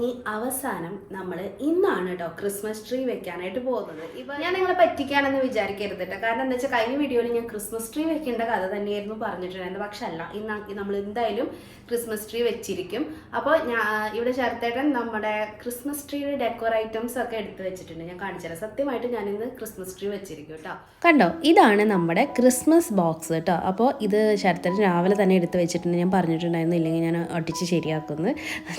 തുടങ്ങി അവസാനം നമ്മൾ ഇന്നാണ് കേട്ടോ ക്രിസ്മസ് ട്രീ വെക്കാനായിട്ട് പോകുന്നത്. ഇപ്പൊ ഞാൻ നിങ്ങളെ പറ്റിക്കാണെന്ന് വിചാരിക്കരുത് കേട്ടോ കാരണം എന്താ വെച്ചാൽ കഴിഞ്ഞ വീഡിയോയിൽ ഞാൻ ക്രിസ്മസ് ട്രീ വെക്കേണ്ട കഥ തന്നെയായിരുന്നു പറഞ്ഞിട്ടുണ്ടായിരുന്നത്. പക്ഷെ അല്ല ഇന്ന് നമ്മൾ എന്തായാലും ക്രിസ്മസ് ട്രീ വെച്ചിരിക്കും. അപ്പോൾ ഞാൻ ഇവിടെ ചേർത്തേട്ടൻ നമ്മുടെ ക്രിസ്മസ് ട്രീയുടെ ഡെക്കോർ ഐറ്റംസ് ഒക്കെ എടുത്ത് വെച്ചിട്ടുണ്ട്. ഞാൻ കാണിച്ചുതരാം സത്യമായിട്ട് ഞാൻ ഇന്ന് ക്രിസ്മസ് ട്രീ വെച്ചിരിക്കും കേട്ടോ കണ്ടോ? ഇതാണ് നമ്മുടെ ക്രിസ്മസ് ബോക്സ് കേട്ടോ അപ്പോൾ ഇത് ശരത്തേട്ടൻ രാവിലെ തന്നെ എടുത്ത് വെച്ചിട്ടുണ്ട്. ഞാൻ പറഞ്ഞിട്ടുണ്ടായിരുന്നു ഇല്ലെങ്കിൽ ഞാൻ ഒട്ടിച്ച് ശരിയാക്കുന്നത്.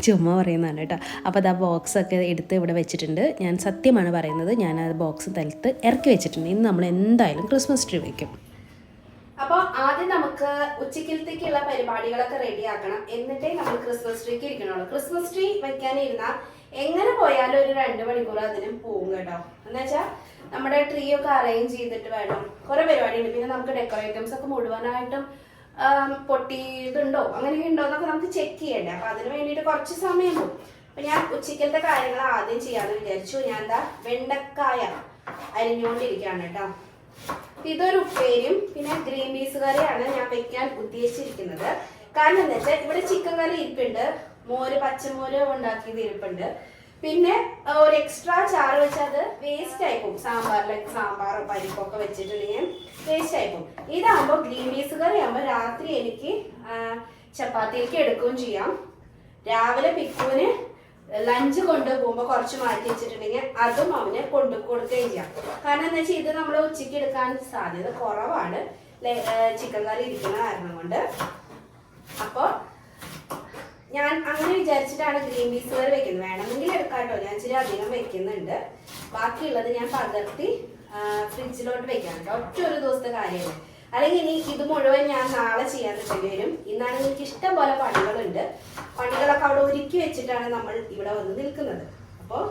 ചുമ്മാ പറയുന്നതാണ് കേട്ടോ അപ്പോൾ അത് ആ ബോക്സൊക്കെ എടുത്ത് ഇവിടെ വെച്ചിട്ടുണ്ട്. ഞാൻ സത്യമാണ് പറയുന്നത് ഞാൻ ആ ബോക്സ് തലത്ത് ഇറക്കി വെച്ചിട്ടുണ്ട്. ഇന്ന് നമ്മൾ എന്തായാലും ക്രിസ്മസ് ട്രീ വയ്ക്കും അപ്പോൾ ആദ്യം നമുക്ക് ഉച്ചക്കലത്തേക്കുള്ള പരിപാടികളൊക്കെ റെഡിയാക്കണം എന്നിട്ടേ നമ്മൾ ക്രിസ്മസ് ട്രീക്ക് ഇരിക്കണുള്ളൂ. ക്രിസ്മസ് ട്രീ വെക്കാനിരുന്ന എങ്ങനെ പോയാലും ഒരു രണ്ട് മണിക്കൂർ അതിനും പോകും കേട്ടോ. എന്നുവെച്ചാൽ നമ്മുടെ ട്രീ ഒക്കെ അറേഞ്ച് ചെയ്തിട്ട് വേണം. കുറെ പരിപാടിയുണ്ട്. പിന്നെ നമുക്ക് ഡെക്കറേറ്റംസ് ഒക്കെ മുഴുവനായിട്ടും പൊട്ടിയതുണ്ടോ? അങ്ങനെയൊക്കെ ഉണ്ടോ? എന്നൊക്കെ നമുക്ക് ചെക്ക് ചെയ്യണ്ടേ. അപ്പൊ അതിന് വേണ്ടിയിട്ട് കുറച്ച് സമയം പോകും ഞാൻ ഉച്ചക്കലത്തെ കാര്യങ്ങൾ ആദ്യം ചെയ്യാന്ന് വിചാരിച്ചു. ഞാൻ എന്താ വെണ്ടക്കായ അരിഞ്ഞുകൊണ്ടിരിക്കുകയാണ് കേട്ടോ. ഇതൊരു ഉപ്പേരിയും പിന്നെ ഗ്രീൻ പീസ് കറിയാണ് ഞാൻ വെക്കാൻ ഉദ്ദേശിച്ചിരിക്കുന്നത്. കാരണം എന്താ വെച്ചാൽ ഇവിടെ ചിക്കൻ കറി ഇരിപ്പുണ്ട്. മോര് പച്ചമോര് ഉണ്ടാക്കിയത് ഇരിപ്പുണ്ട്. പിന്നെ ഒരു എക്സ്ട്രാ ചാറ് വെച്ചാൽ അത് വേസ്റ്റ് പോകും. സാമ്പാറിലേക്ക് സാമ്പാർ പരിപ്പൊക്കെ വെച്ചിട്ടുണ്ടെങ്കിൽ വേസ്റ്റ് ആയി പോകും. ഇതാകുമ്പോൾ ഗ്രീൻ പീസ് കറി ആകുമ്പോൾ രാത്രി എനിക്ക് ചപ്പാത്തിയിലേക്ക് എടുക്കുകയും ചെയ്യാം. രാവിലെ പിക്കുവിന് ലഞ്ച് കൊണ്ടുപോകുമ്പോൾ കുറച്ച് മാറ്റി വെച്ചിട്ടുണ്ടെങ്കിൽ അതും അവന് കൊണ്ടു കൊടുക്കുകയും ചെയ്യാം കാരണം എന്താ വെച്ചാൽ ഇത് നമ്മൾ ഉച്ചയ്ക്ക് എടുക്കാൻ സാധ്യത കുറവാണ്. ചിക്കൻ കറി ഇരിക്കുന്ന കാരണം കൊണ്ട്. അപ്പോൾ ഞാൻ അങ്ങനെ വിചാരിച്ചിട്ടാണ് ഗ്രീൻ പീസ് കറി വെക്കുന്നത്. വേണമെങ്കിൽ എടുക്കാട്ടോ. ഞാൻ ഇച്ചിരി അധികം വെക്കുന്നുണ്ട്. ബാക്കിയുള്ളത് ഞാൻ പകർത്തി ഫ്രിഡ്ജിലോട്ട് വെക്കാം കേട്ടോ ഒറ്റ ഒരു ദിവസത്തെ കാര്യമാണ് അല്ലെങ്കിൽ ഇനി ഇത് മുഴുവൻ ഞാൻ നാളെ ചെയ്യാൻ വേണ്ടി വരും. ഇന്നാണ് എനിക്ക് ഇഷ്ടം പോലെ പണികളുണ്ട്. പണികളൊക്കെ അവിടെ ഒരുക്കി വെച്ചിട്ടാണ് നമ്മൾ ഇവിടെ വന്ന് നിൽക്കുന്നത്. അപ്പോൾ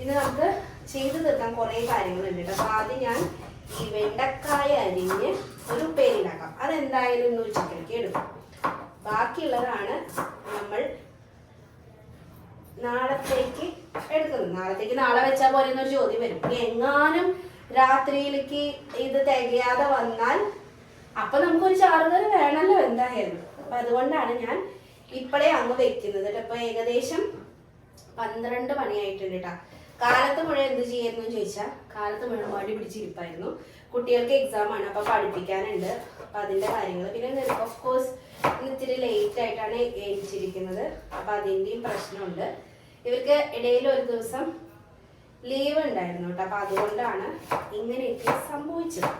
ഇന്ന് നമുക്ക് ചെയ്തു തീർക്കാൻ കുറേ കാര്യങ്ങളുണ്ട് കേട്ടോ. അപ്പോൾ ആദ്യം ഞാൻ ഈ വെണ്ടക്കായ അരിഞ്ഞ് ഒരു ഉപ്പേരി അതെന്തായാലും ഇന്ന് ഉച്ചക്കലേക്ക് എടുക്കും. ബാക്കിയുള്ളതാണ് നമ്മൾ നാളത്തേക്ക് എടുക്കുന്നത്. നാളത്തേക്ക് നാളെ വെച്ചാൽ പോലെ എന്നൊരു ചോദ്യം വരും. എങ്ങാനും രാത്രിയിലേക്ക് ഇത് തികയാതെ വന്നാൽ അപ്പൊ നമുക്കൊരു ചാർജർ വേണമല്ലോ എന്തായാലും. അപ്പൊ അതുകൊണ്ടാണ് ഞാൻ ഇപ്പോഴേ അങ്ങ് വെക്കുന്നത് ഇപ്പൊ ഏകദേശം പന്ത്രണ്ട് മണിയായിട്ടുണ്ട് കേട്ടോ. കാലത്ത് മുഴ എന്ത് ചെയ്യായിരുന്നു ചോദിച്ചാൽ കാലത്ത് മുഴ മടി പിടിച്ചിരിപ്പായിരുന്നു. കുട്ടികൾക്ക് എക്സാം ആണ് അപ്പൊ പഠിപ്പിക്കാനുണ്ട്. അപ്പൊ അതിന്റെ കാര്യങ്ങൾ പിന്നെ ഓഫ് കോഴ്സ് ഇത്തിരി ലേറ്റ് ആയിട്ടാണ് ഏൽപ്പിച്ചിരിക്കുന്നത്. അപ്പൊ അതിന്റെയും പ്രശ്നമുണ്ട്. ഇവർക്ക് ഇടയിൽ ഒരു ദിവസം ലീവ് ഉണ്ടായിരുന്നു കേട്ടോ. അപ്പൊ അതുകൊണ്ടാണ് ഇങ്ങനെയൊക്കെ സംഭവിച്ചത്.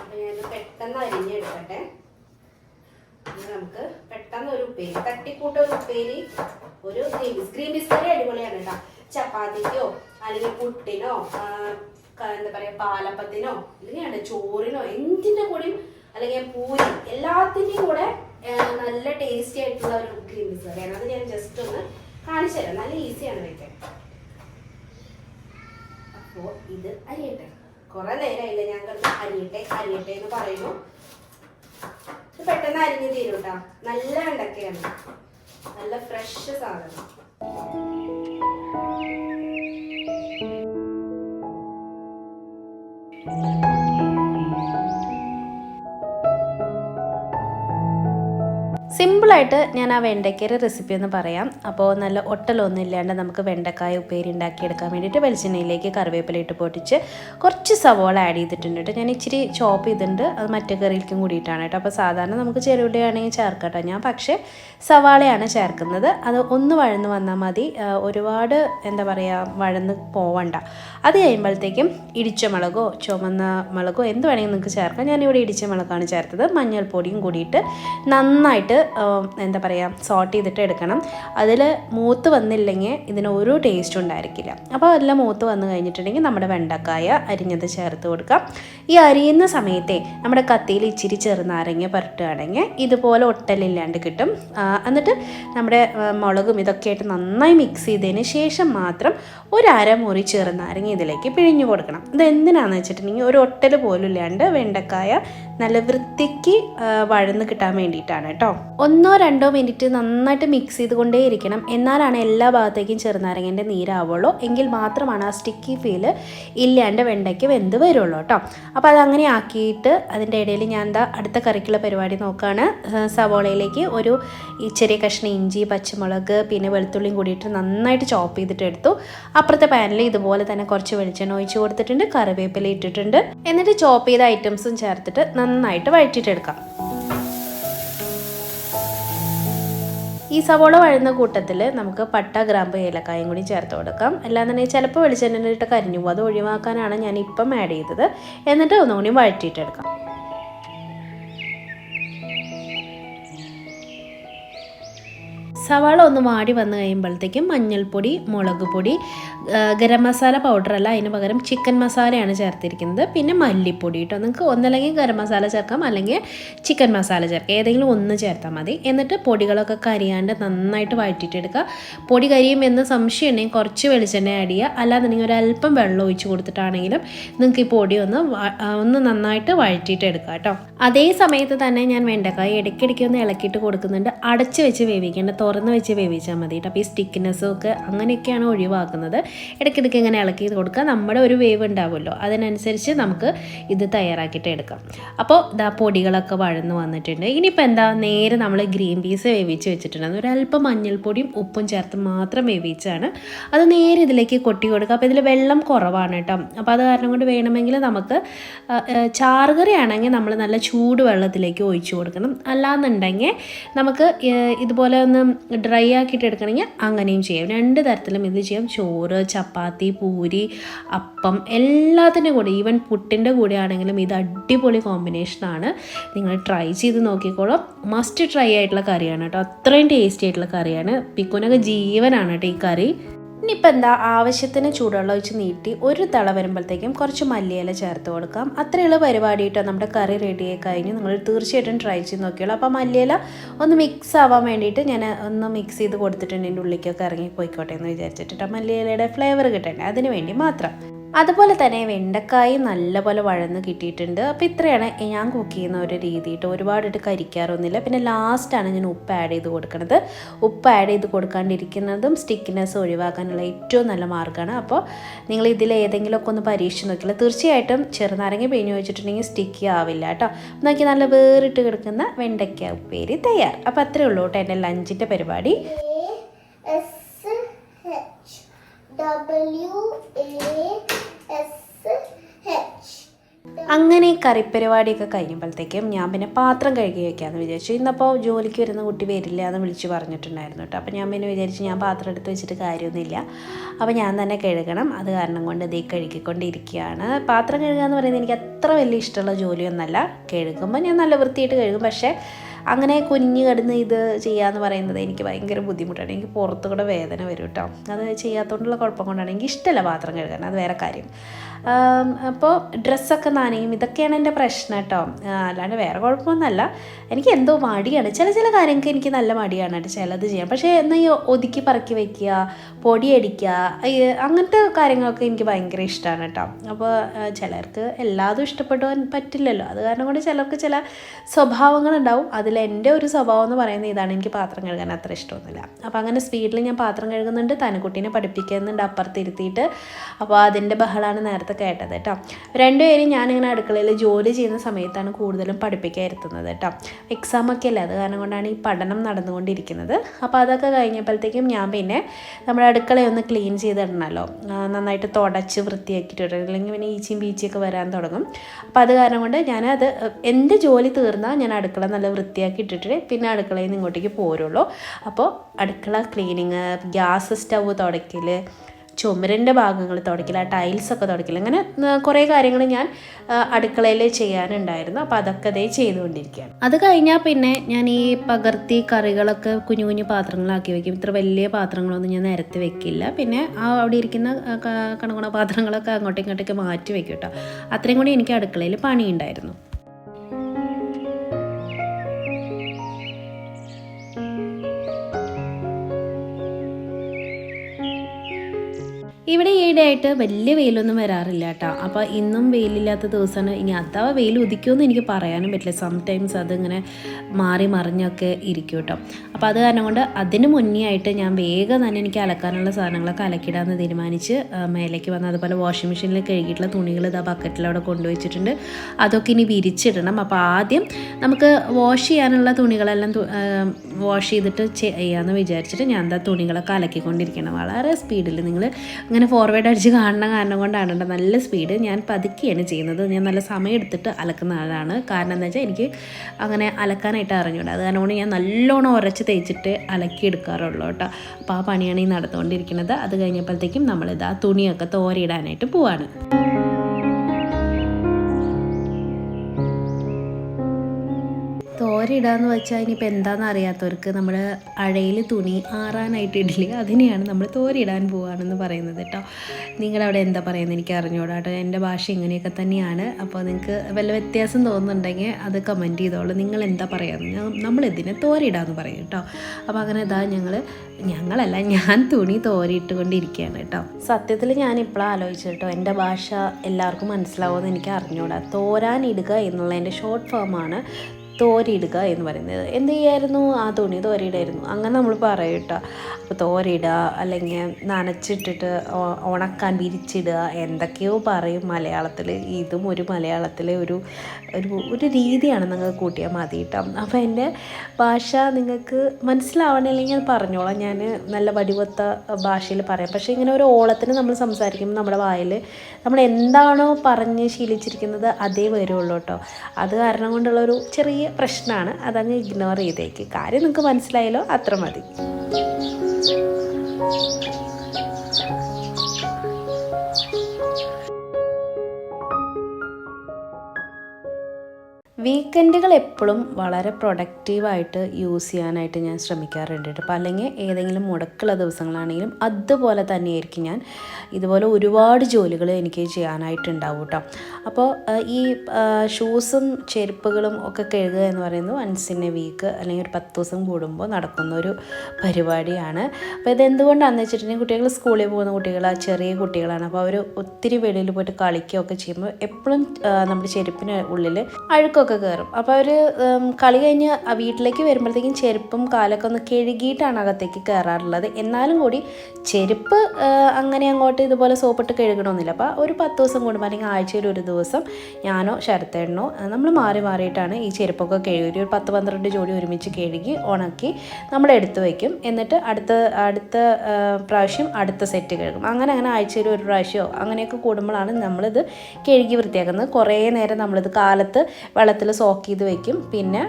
അപ്പൊ ഞാൻ പെട്ടെന്ന് അരിഞ്ഞെടുക്കട്ടെ. നമുക്ക് പെട്ടെന്ന് ഒരു ഉപ്പേരി തട്ടിക്കൂട്ട ഒരു ഉപ്പേരി ഒരു green peas. Green peas curry അടിപൊളിയാണ് കേട്ടോ. ചപ്പാത്തിക്കോ അല്ലെങ്കിൽ പുട്ടിനോ എന്താ പറയാ പാലപ്പത്തിനോ അല്ലെങ്കിൽ ചോറിനോ എന്തിന്റെ കൂടെയും അല്ലെങ്കിൽ പൂരി എല്ലാത്തിന്റെയും കൂടെ നല്ല ടേസ്റ്റി ആയിട്ടുള്ള ഒരു ഗ്രീൻ പീസ് കറിയാണ്. അത് ഞാൻ ജസ്റ്റ് ഒന്ന് കാണിച്ചു തരാം നല്ല ഈസിയാണ് വെക്കാൻ അപ്പോ ഇത് അരിയട്ടെ. കുറെ നേരമായില്ല ഞാൻ കിടന്ന് അരിയട്ടെ അരിയട്ടെ എന്ന് പറയുന്നു. പെട്ടെന്ന് അരിഞ്ഞ് തീരും നല്ല വെണ്ടക്കയാണ് നല്ല ഫ്രഷ് സാധനം. സിമ്പിളായിട്ട് ഞാൻ ആ വെണ്ടയ്ക്കയുടെ റെസിപ്പി ഒന്ന് പറയാം. അപ്പോൾ നല്ല ഒട്ടലൊന്നും ഇല്ലാണ്ട് നമുക്ക് വെണ്ടക്കായ ഉപ്പേരി ഉണ്ടാക്കിയെടുക്കാൻ വേണ്ടിയിട്ട് വെളിച്ചെണ്ണയിലേക്ക് കറിവേപ്പില ഇട്ട് പൊട്ടിച്ച് കുറച്ച് സവോള ആഡ് ചെയ്തിട്ടുണ്ട് കേട്ടോ. ഞാൻ ഇച്ചിരി ചോപ്പ് ചെയ്തിട്ടുണ്ട്. അത് മറ്റേ കറിയിലേക്കും കൂടിയിട്ടാണ് കേട്ടോ. അപ്പോൾ സാധാരണ നമുക്ക് ചെറുവിടയാണെങ്കിൽ ചേർക്കട്ടോ കേട്ടോ ഞാൻ. പക്ഷേ സവാളയാണ് ചേർക്കുന്നത്. അത് ഒന്ന് വഴന്ന് വന്നാൽ മതി. ഒരുപാട് എന്താ പറയുക വഴന്ന് പോവണ്ട. അത് കഴിയുമ്പോഴത്തേക്കും ഇടിച്ച മുളകോ ചുമന്ന മുളകോ എന്ത് വേണമെങ്കിലും നിങ്ങൾക്ക് ചേർക്കാം. ഞാനിവിടെ ഇടിച്ച മുളകാണ് ചേർത്തത്. മഞ്ഞൾപ്പൊടിയും കൂടിയിട്ട് നന്നായിട്ട് എന്താ പറയുക സോട്ട് ചെയ്തിട്ട് എടുക്കണം. അതിൽ മൂത്ത് വന്നില്ലെങ്കിൽ ഇതിന് ഒരു ടേസ്റ്റും ഉണ്ടായിരിക്കില്ല. അപ്പോൾ എല്ലാം മൂത്ത് വന്നു കഴിഞ്ഞിട്ടുണ്ടെങ്കിൽ നമ്മുടെ വെണ്ടക്കായ അരിഞ്ഞത് ചേർത്ത് കൊടുക്കാം. ഈ അരിയുന്ന സമയത്തെ നമ്മുടെ കത്തിയിൽ ഇച്ചിരി ചെറുനാരങ്ങ പുരട്ടുകയാണെങ്കിൽ ഇതുപോലെ ഒട്ടലില്ലാണ്ട് കിട്ടും. എന്നിട്ട് നമ്മുടെ മുളകും ഇതൊക്കെ ആയിട്ട് നന്നായി മിക്സ് ചെയ്തതിന് ശേഷം മാത്രം ഒരു അരമുറി ചെറുനാരങ്ങ ഇതിലേക്ക് പിഴിഞ്ഞു കൊടുക്കണം. ഇത് എന്തിനാണെന്ന് വെച്ചിട്ടുണ്ടെങ്കിൽ ഒരു ഒട്ടൽ പോലും ഇല്ലാണ്ട് വെണ്ടക്കായ നല്ല വൃത്തിക്ക് വഴന്ന് കിട്ടാൻ വേണ്ടിയിട്ടാണ് കേട്ടോ. ഒന്നോ രണ്ടോ മിനിറ്റ് നന്നായിട്ട് മിക്സ് ചെയ്തുകൊണ്ടേ ഇരിക്കണം എന്നാലാണ് എല്ലാ ഭാഗത്തേക്കും ചെറുനാരങ്ങന്റെ നീരാവുള്ളൂ. എങ്കിൽ മാത്രമാണ് ആ സ്റ്റിക്കി ഫീൽ ഇല്ലാണ്ട് വെണ്ടയ്ക്ക് വെന്ത് വരുള്ളൂ കേട്ടോ. അപ്പോൾ അതങ്ങനെ ആക്കിയിട്ട് അതിന്റെ ഇടയിൽ ഞാൻ എന്താ അടുത്ത കറിക്കുള്ള പരിപാടി നോക്കുകയാണ് സവോളയിലേക്ക് ഒരു ചെറിയ കഷ്ണം ഇഞ്ചി പച്ചമുളക് പിന്നെ വെളുത്തുള്ളിയും കൂടിയിട്ട് നന്നായിട്ട് ചോപ്പ് ചെയ്തിട്ട് എടുത്തു. അപ്പുറത്തെ പാനിൽ ഇതുപോലെ തന്നെ കുറച്ച് വെളിച്ചെണ്ണ ഒഴിച്ച് കൊടുത്തിട്ടുണ്ട് കറിവേപ്പില ഇട്ടിട്ടുണ്ട്. എന്നിട്ട് ചോപ്പ് ചെയ്ത ഐറ്റംസും ചേർത്തിട്ട് നന്നായിട്ട് വഴറ്റിയിട്ടെടുക്കാം. ഈ സവോള വഴുന്ന കൂട്ടത്തിൽ നമുക്ക് പട്ട ഗ്രാമ്പ് ഏലക്കായും കൂടി ചേർത്ത് കൊടുക്കാം. അല്ലാന്നുണ്ടെങ്കിൽ ചിലപ്പോൾ വെളിച്ചെണ്ണയിലിട്ട് കരിഞ്ഞു പോകും. അത് ഒഴിവാക്കാനാണ് ഞാൻ ഇപ്പം ആഡ് ചെയ്തത്. എന്നിട്ട് ഒന്നുകൂടി വഴറ്റിയിട്ടെടുക്കാം. സവാള ഒന്ന് വാടി വന്നു കഴിയുമ്പോഴത്തേക്കും മഞ്ഞൾപ്പൊടി മുളക് പൊടി ഗരം മസാല പൗഡറല്ല അതിന് പകരം ചിക്കൻ മസാലയാണ് ചേർത്തിരിക്കുന്നത്. പിന്നെ മല്ലിപ്പൊടി കേട്ടോ നിങ്ങൾക്ക് ഒന്നല്ലെങ്കിൽ ഗരം മസാല ചേർക്കാം അല്ലെങ്കിൽ ചിക്കൻ മസാല ചേർക്കാം. ഏതെങ്കിലും ഒന്ന് ചേർത്താൽ മതി. എന്നിട്ട് പൊടികളൊക്കെ കരിയാണ്ട് നന്നായിട്ട് വഴറ്റിയിട്ടെടുക്കുക. പൊടി കരിയും എന്ന് സംശയം ഉണ്ടെങ്കിൽ കുറച്ച് വെളിച്ചെണ്ണ ആഡ് ചെയ്യുക. അല്ലാന്നുണ്ടെങ്കിൽ ഒരല്പം വെള്ളം ഒഴിച്ച് കൊടുത്തിട്ടാണെങ്കിലും നിങ്ങൾക്ക് ഈ പൊടി ഒന്ന് ഒന്ന് നന്നായിട്ട് വഴറ്റിയിട്ട് എടുക്കുക കേട്ടോ. അതേ സമയത്ത് തന്നെ ഞാൻ വെണ്ടക്കായ ഇടയ്ക്കിടയ്ക്ക് ഒന്ന് ഇളക്കിയിട്ട് കൊടുക്കുന്നുണ്ട്. അടച്ച് വെച്ച് വേവിക്കേണ്ട. തുറന്ന് വെച്ച് വേവിച്ചാൽ മതി കേട്ടോ. അപ്പോൾ ഈ സ്റ്റിക്കിനെസ്സും ഒക്കെ അങ്ങനെയൊക്കെയാണ് ഒഴിവാക്കുന്നത്. ഇടയ്ക്കിടയ്ക്ക് ഇങ്ങനെ ഇളക്കി കൊടുക്കുക. നമ്മുടെ ഒരു വേവ് ഉണ്ടാവുമല്ലോ. അതിനനുസരിച്ച് നമുക്ക് ഇത് തയ്യാറാക്കിയിട്ട് എടുക്കാം. അപ്പോൾ ഇതാ പൊടികളൊക്കെ വഴന്ന് വന്നിട്ടുണ്ട്. ഇനിയിപ്പോൾ എന്താ? നേരെ നമ്മൾ ഗ്രീൻ പീസ് വേവിച്ച് വെച്ചിട്ടുണ്ട് ഒരല്പം മഞ്ഞൾപ്പൊടിയും ഉപ്പും ചേർത്ത് മാത്രം വേവിച്ചാണ്. അത് നേരെ ഇതിലേക്ക് കൊട്ടി കൊടുക്കുക. അപ്പോൾ ഇതിൽ വെള്ളം കുറവാണ് കേട്ടോ. അപ്പോൾ അത് കാരണം കൊണ്ട് വേണമെങ്കിൽ നമുക്ക് ചാറുകറി ആണെങ്കിൽ നമ്മൾ നല്ല ചൂട് വെള്ളത്തിലേക്ക് ഒഴിച്ചു കൊടുക്കണം. അല്ലാന്നുണ്ടെങ്കിൽ നമുക്ക് ഇതുപോലെ ഒന്ന് ഡ്രൈ ആക്കിയിട്ട് എടുക്കണമെങ്കിൽ അങ്ങനെയും ചെയ്യാം. രണ്ട് തരത്തിലും ഇത് ചെയ്യാം. ചോറ് ചപ്പാത്തി പൂരി അപ്പം എല്ലാത്തിന്റെ കൂടെ ഈവൻ പുട്ടിന്റെ കൂടെ ആണെങ്കിലും ഇത് അടിപൊളി കോമ്പിനേഷനാണ് നിങ്ങൾ ട്രൈ ചെയ്ത് നോക്കിക്കോളാം. മസ്റ്റ് ട്രൈ ആയിട്ടുള്ള കറിയാണ് കേട്ടോ. അത്രയും ടേസ്റ്റി ആയിട്ടുള്ള കറിയാണ്. പിക്കുനൊക്കെ ജീവനാണ് കേട്ടോ ഈ കറി. ഇനിയിപ്പോൾ എന്താ ആവശ്യത്തിന് ചൂടുവെള്ളം ഒഴിച്ച് നീട്ടി ഒരു തള വരുമ്പോഴത്തേക്കും കുറച്ച് മല്ലിയില ചേർത്ത് കൊടുക്കാം. അത്രയുള്ള പരിപാടി കേട്ടോ. നമ്മുടെ കറി റെഡിയായി കഴിഞ്ഞ്. നിങ്ങൾ തീർച്ചയായിട്ടും ട്രൈ ചെയ്ത് നോക്കിയോളൂ അപ്പോൾ മല്ലിയില ഒന്ന് മിക്സ് ആവാൻ വേണ്ടിയിട്ട് ഞാൻ ഒന്ന് മിക്സ് ചെയ്ത് കൊടുത്തിട്ടുണ്ട്. എന്റെ ഉള്ളിലേക്കൊക്കെ ഇറങ്ങി പോയിക്കോട്ടെ എന്ന് വിചാരിച്ചിട്ട് മല്ലിയിലയുടെ ഫ്ലേവർ കിട്ടണ്ടേ? അതിന് വേണ്ടി മാത്രം. അതുപോലെ തന്നെ വെണ്ടക്കായും നല്ലപോലെ വഴന്ന് കിട്ടിയിട്ടുണ്ട്. അപ്പോൾ ഇത്രയാണ് ഞാൻ കുക്ക് ചെയ്യുന്ന ഒരു രീതി കേട്ടോ ഒരുപാടിട്ട് കരിക്കാറൊന്നുമില്ല. പിന്നെ ലാസ്റ്റാണ് ഞാൻ ഉപ്പ് ആഡ് ചെയ്ത് കൊടുക്കുന്നത് ഉപ്പ് ആഡ് ചെയ്ത് കൊടുക്കാണ്ടിരിക്കുന്നതും സ്റ്റിക്കിനെസ് ഒഴിവാക്കാനുള്ള ഏറ്റവും നല്ല മാർഗമാണ്. അപ്പോൾ നിങ്ങൾ ഇതിൽ ഏതെങ്കിലുമൊക്കെ ഒന്ന് പരീക്ഷിച്ച് നോക്കില്ല തീർച്ചയായിട്ടും ചെറുനാരങ്ങ പിഴിഞ്ഞ് വെച്ചിട്ടുണ്ടെങ്കിൽ സ്റ്റിക്കി ആവില്ല കേട്ടോ. നോക്കി നല്ല വേറിട്ട് കിടക്കുന്ന വെണ്ടയ്ക്ക ഉപ്പേരി തയ്യാർ. അപ്പോൾ അത്രേ ഉള്ളൂ കേട്ടോ എന്റെ ലഞ്ചിന്റെ പരിപാടി. എസ് H അങ്ങനെ കറിപ്പരിപാടിയൊക്കെ കഴിഞ്ഞപ്പോഴത്തേക്കും ഞാൻ പിന്നെ പാത്രം കഴുകി വെക്കാമെന്ന് വിചാരിച്ചു. ഇന്നപ്പോൾ ജോലിക്ക് വരുന്ന കുട്ടി വരില്ല എന്ന് വിളിച്ച് പറഞ്ഞിട്ടുണ്ടായിരുന്നു കേട്ടോ. അപ്പോൾ ഞാൻ പിന്നെ വിചാരിച്ചു ഞാൻ പാത്രം എടുത്ത് വെച്ചിട്ട് കാര്യമൊന്നുമില്ല. അപ്പോൾ ഞാൻ തന്നെ കഴുകണം. അത് കാരണം കൊണ്ട് ഇതേ കഴുകിക്കൊണ്ടിരിക്കുകയാണ്. പാത്രം കഴുകുക എന്ന് പറയുന്നത് എനിക്ക് അത്ര വലിയ ഇഷ്ടമുള്ള ജോലിയൊന്നല്ല. കഴുകുമ്പോൾ ഞാൻ നല്ല വൃത്തിയായിട്ട് കഴുകും. പക്ഷേ അങ്ങനെ കുഞ്ഞ് കിടന്ന് ഇത് ചെയ്യാന്ന് പറയുന്നത് എനിക്ക് ഭയങ്കര ബുദ്ധിമുട്ടാണ്. എനിക്ക് പുറത്തു കൂടെ വേദന വരും കേട്ടോ. അത് ചെയ്യാത്തതുകൊണ്ടുള്ള കുഴപ്പം കൊണ്ടാണ്. എനിക്ക് ഇഷ്ടമല്ല പാത്രം കഴുകാൻ. അത് വേറെ കാര്യം. അപ്പോൾ ഡ്രസ്സൊക്കെ നനയും ഇതൊക്കെയാണ് എന്റെ പ്രശ്നം കേട്ടോ. അല്ലാണ്ട് വേറെ കുഴപ്പമൊന്നുമല്ല. എനിക്ക് എന്തോ മടിയാണ്. ചില ചില കാര്യങ്ങൾക്ക് എനിക്ക് നല്ല മടിയാണ് കേട്ടോ ചിലത് ചെയ്യാം പക്ഷേ എന്നാൽ ഈ ഒതുക്കി പറക്കി വയ്ക്കുക പൊടിയടിക്കുക അങ്ങനത്തെ കാര്യങ്ങളൊക്കെ എനിക്ക് ഭയങ്കര ഇഷ്ടമാണ് കേട്ടോ. അപ്പോൾ ചിലർക്ക് എല്ലാതും ഇഷ്ടപ്പെടാൻ പറ്റില്ലല്ലോ. അത് കാരണം കൊണ്ട് ചിലർക്ക് ചില സ്വഭാവങ്ങളുണ്ടാവും. അതിൽ എന്റെ ഒരു സ്വഭാവം എന്ന് പറയുന്നത് ഇതാണ്. എനിക്ക് പാത്രം കഴുകാൻ അത്ര ഇഷ്ടമൊന്നുമില്ല. അപ്പോൾ അങ്ങനെ സ്പീഡിൽ ഞാൻ പാത്രം കഴുകുന്നുണ്ട്. തനുക്കുട്ടീനെ പഠിപ്പിക്കുന്നുണ്ട് അപ്പുറത്തിരുത്തിയിട്ട്. അപ്പോൾ അതിന്റെ ബഹളമാണ് നേരത്തെ കേട്ടത് കേട്ടോ. രണ്ടുപേരും ഞാനിങ്ങനെ അടുക്കളയിൽ ജോലി ചെയ്യുന്ന സമയത്താണ് കൂടുതലും പഠിപ്പിക്കാൻ ഇരുത്തുന്നത് കേട്ടോ. എക്സാം ഒക്കെ അല്ലേ? അത് കാരണം കൊണ്ടാണ് ഈ പഠനം നടന്നുകൊണ്ടിരിക്കുന്നത്. അപ്പോൾ അതൊക്കെ കഴിഞ്ഞപ്പോഴത്തേക്കും ഞാൻ പിന്നെ നമ്മുടെ അടുക്കളയൊന്ന് ക്ലീൻ ചെയ്തിടണമല്ലോ. നന്നായിട്ട് തുടച്ച് വൃത്തിയാക്കിയിട്ട് ഇടണം. അല്ലെങ്കിൽ പിന്നെ ഈച്ചയും ബീച്ചിയൊക്കെ വരാൻ തുടങ്ങും. അപ്പോൾ അത് കാരണം കൊണ്ട് ഞാനത് എന്റെ ജോലി തീർന്നാൽ ഞാൻ അടുക്കള നല്ല വൃത്തിയാക്കി ഇട്ടിട്ട് പിന്നെ അടുക്കളയിൽ നിന്ന് ഇങ്ങോട്ടേക്ക് പോരുള്ളൂ. അപ്പോൾ അടുക്കള ക്ലീനിങ് ഗ്യാസ് സ്റ്റവ് തുടയ്ക്കൽ ചുമരിന്റെ ഭാഗങ്ങൾ തുടക്കില്ല ടൈൽസൊക്കെ തുടക്കില്ല അങ്ങനെ കുറേ കാര്യങ്ങൾ ഞാൻ അടുക്കളയിൽ ചെയ്യാനുണ്ടായിരുന്നു. അപ്പോൾ അതൊക്കെ അതേ ചെയ്തുകൊണ്ടിരിക്കുകയാണ്. അത് കഴിഞ്ഞാൽ പിന്നെ ഞാൻ ഈ പകർത്തി കറികളൊക്കെ കുഞ്ഞു കുഞ്ഞു പാത്രങ്ങളാക്കി വെക്കും. ഇത്ര വലിയ പാത്രങ്ങളൊന്നും ഞാൻ നേരത്തെ വെക്കില്ല. പിന്നെ ആ അവിടെ ഇരിക്കുന്ന ആ, പാത്രങ്ങളൊക്കെ അങ്ങോട്ടും ഇങ്ങോട്ടൊക്കെ മാറ്റി വെക്കും കേട്ടോ അത്രയും കൂടി എനിക്ക് അടുക്കളയിൽ പണിയുണ്ടായിരുന്നു. ഇവിടെ ഈ ഇവിടെ ആയിട്ട് വലിയ വെയിലൊന്നും വരാറില്ല കേട്ടോ അപ്പോൾ ഇന്നും വെയിലില്ലാത്ത ദിവസമാണ്. ഇനി അഥവാ വെയിൽ ഉദിക്കുമെന്ന് എനിക്ക് പറയാനും പറ്റില്ല. സംടൈംസ് അതിങ്ങനെ മാറി മറിഞ്ഞൊക്കെ ഇരിക്കും കേട്ടോ അപ്പോൾ അത് കാരണം കൊണ്ട് അതിന് മുന്നേ ആയിട്ട് ഞാൻ വേഗം തന്നെ എനിക്ക് അലക്കാനുള്ള സാധനങ്ങളൊക്കെ അലക്കിടാമെന്ന് തീരുമാനിച്ച് മേലേക്ക് വന്ന് അതുപോലെ വാഷിംഗ് മെഷീനിൽ കഴുകിയിട്ടുള്ള തുണികൾ ഇതാ ബക്കറ്റിലവിടെ കൊണ്ടുവച്ചിട്ടുണ്ട് അതൊക്കെ ഇനി വിരിച്ചിടണം. അപ്പോൾ ആദ്യം നമുക്ക് വാഷ് ചെയ്യാനുള്ള തുണികളെല്ലാം വാഷ് ചെയ്തിട്ട് ചെയ്യാമെന്ന് വിചാരിച്ചിട്ട് ഞാൻ എന്താ തുണികളൊക്കെ അലക്കിക്കൊണ്ടിരിക്കണം. വളരെ സ്പീഡിൽ നിങ്ങൾ ഇങ്ങനെ ഫോർവേഡ് അടിച്ച് കാണുന്ന കാരണം കൊണ്ടാണ് നല്ല സ്പീഡ് ഞാൻ പതുക്കെയാണ് ചെയ്യുന്നത്. ഞാൻ നല്ല സമയം എടുത്തിട്ട് അലക്കുന്ന ആളാണ്. കാരണം എന്താ വെച്ചാൽ എനിക്ക് അങ്ങനെ അലക്കാനായിട്ട് അറിഞ്ഞൂടാ. അത് കാരണം ഞാൻ നല്ലോണം ഉരച്ച് തേച്ചിട്ട് അലക്കി എടുക്കാറുള്ളൂ കേട്ടോ അപ്പോൾ ആ പണിയാണ് ഈ നടന്നുകൊണ്ടിരിക്കുന്നത്. അത് കഴിഞ്ഞപ്പോഴത്തേക്കും നമ്മളിതാ തുണിയൊക്കെ തോരയിടാനായിട്ട് പോവാണ്. തോരയിടാന്ന് വെച്ചാൽ ഇനിയിപ്പോൾ എന്താണെന്ന് അറിയാത്തവർക്ക് നമ്മൾ അഴയിൽ തുണി ആറാനായിട്ട് ഇടില്ല? അതിനെയാണ് നമ്മൾ തോരയിടാൻ പോവുകയാണെന്ന് പറയുന്നത് കേട്ടോ. നിങ്ങളുടെ അവിടെ എന്താ പറയുന്നത്? എനിക്ക് അറിഞ്ഞൂടാ കേട്ടോ. എന്റെ ഭാഷ ഇങ്ങനെയൊക്കെ തന്നെയാണ്. അപ്പോൾ നിങ്ങൾക്ക് വല്ല വ്യത്യാസം തോന്നുന്നുണ്ടെങ്കിൽ അത് കമന്റ് ചെയ്തോളൂ. നിങ്ങൾ എന്താ പറയുക നമ്മളിതിനെ തോരയിടാന്ന് പറയും കേട്ടോ. അപ്പോൾ അങ്ങനെ ഇതാ ഞങ്ങൾ ഞങ്ങളല്ല ഞാൻ തുണി തോരയിട്ടുകൊണ്ടിരിക്കുകയാണ് കേട്ടോ. സത്യത്തിൽ ഞാൻ ഇപ്പോഴാണ് ആലോചിച്ചത് കേട്ടോ. എന്റെ ഭാഷ എല്ലാവർക്കും മനസ്സിലാവുമെന്ന് എനിക്ക് അറിഞ്ഞൂടാ. തോരാനിടുക എന്നുള്ളതിന്റെ ഷോർട്ട് ഫോമാണ് തോരയിടുക എന്ന് പറയുന്നത്. എന്ത് ചെയ്യായിരുന്നു? ആ തുണി തോരയിടായിരുന്നു. അങ്ങനെ നമ്മൾ പറയും കേട്ടോ. അപ്പോൾ തോരയിടുക അല്ലെങ്കിൽ നനച്ചിട്ടിട്ട് ഉണക്കാൻ വിരിച്ചിടുക എന്തൊക്കെയോ പറയും മലയാളത്തിൽ ഇതും ഒരു മലയാളത്തിലെ ഒരു ഒരു ഒരു രീതിയാണ് നിങ്ങൾ കൂട്ടിയാൽ മതി കേട്ടോ. അപ്പോൾ എന്റെ ഭാഷ നിങ്ങൾക്ക് മനസ്സിലാവണമെങ്കിൽ ഞാൻ പറഞ്ഞോളാം. ഞാൻ നല്ല വടിവത്ത ഭാഷയിൽ പറയാം. പക്ഷേ ഇങ്ങനെ ഒരു ഓളത്തിന് നമ്മൾ സംസാരിക്കുമ്പോൾ നമ്മുടെ വായിൽ നമ്മൾ എന്താണോ പറഞ്ഞ് ശീലിച്ചിരിക്കുന്നത് അതേ വരുള്ളൂ കേട്ടോ. അത് കാരണം കൊണ്ടുള്ള ഒരു ചെറിയ പ്രശ്നമാണ്. അതങ്ങ് ഇഗ്നോർ ചെയ്തേക്ക്. കാര്യം നിങ്ങൾക്ക് മനസ്സിലായല്ലോ അത്ര മതി. വീക്കെൻഡുകൾ എപ്പോഴും വളരെ പ്രൊഡക്റ്റീവായിട്ട് യൂസ് ചെയ്യാനായിട്ട് ഞാൻ ശ്രമിക്കാറുണ്ട് അപ്പോൾ അല്ലെങ്കിൽ ഏതെങ്കിലും മുടക്കുള്ള ദിവസങ്ങളാണെങ്കിലും അതുപോലെ തന്നെയായിരിക്കും ഞാൻ ഇതുപോലെ ഒരുപാട് ജോലികൾ എനിക്ക് ചെയ്യാനായിട്ടുണ്ടാവും കേട്ടോ. അപ്പോൾ ഈ ഷൂസും ചെരുപ്പുകളും ഒക്കെ കഴുകുക എന്ന് പറയുന്നത് വൺസ് ഇൻ എ വീക്ക് അല്ലെങ്കിൽ ഒരു പത്ത് ദിവസം കൂടുമ്പോൾ നടക്കുന്ന ഒരു പരിപാടിയാണ്. അപ്പോൾ ഇത് എന്തുകൊണ്ടാണെന്ന് വെച്ചിട്ടുണ്ടെങ്കിൽ കുട്ടികൾ സ്കൂളിൽ പോകുന്ന കുട്ടികൾ ചെറിയ കുട്ടികളാണ്. അപ്പോൾ അവർ ഒത്തിരി വെളിയിൽ പോയിട്ട് കളിക്കുകയൊക്കെ ചെയ്യുമ്പോൾ എപ്പോഴും നമ്മുടെ ചെരുപ്പിന് ഉള്ളിൽ അഴുക്കൊക്കെ കയറും അപ്പോൾ അവർ കളി കഴിഞ്ഞ് വീട്ടിലേക്ക് വരുമ്പോഴത്തേക്കും ചെരുപ്പും കാലൊക്കെ ഒന്ന് കഴുകിയിട്ടാണ് അകത്തേക്ക് കയറാറുള്ളത് എന്നാലും കൂടി ചെരുപ്പ് അങ്ങനെ അങ്ങോട്ട് ഇതുപോലെ സോപ്പിട്ട് കഴുകണമെന്നില്ല അപ്പോൾ ഒരു പത്ത് ദിവസം കൂടുമ്പോൾ അല്ലെങ്കിൽ ആഴ്ചയിൽ ഒരു ദിവസം ഞാനോ ശരത്തേണ്ണോ നമ്മൾ മാറി മാറിയിട്ടാണ് ഈ ചെരുപ്പൊക്കെ കഴുകി ഒരു പത്ത് പന്ത്രണ്ട് ജോഡി ഒരുമിച്ച് കഴുകി ഉണക്കി നമ്മൾ എടുത്ത് വയ്ക്കും എന്നിട്ട് അടുത്ത അടുത്ത പ്രാവശ്യം അടുത്ത സെറ്റ് കഴുകും. അങ്ങനെ അങ്ങനെ ആഴ്ചയിൽ ഒരു പ്രാവശ്യമോ അങ്ങനെയൊക്കെ കൂടുമ്പോഴാണ് നമ്മളിത് കഴുകി വൃത്തിയാക്കുന്നത്. കുറേ നേരം നമ്മളിത് കാലത്ത് വെള്ളത്തിൽ സോക്ക് ചെയ്ത് വെക്കും. പിന്നെ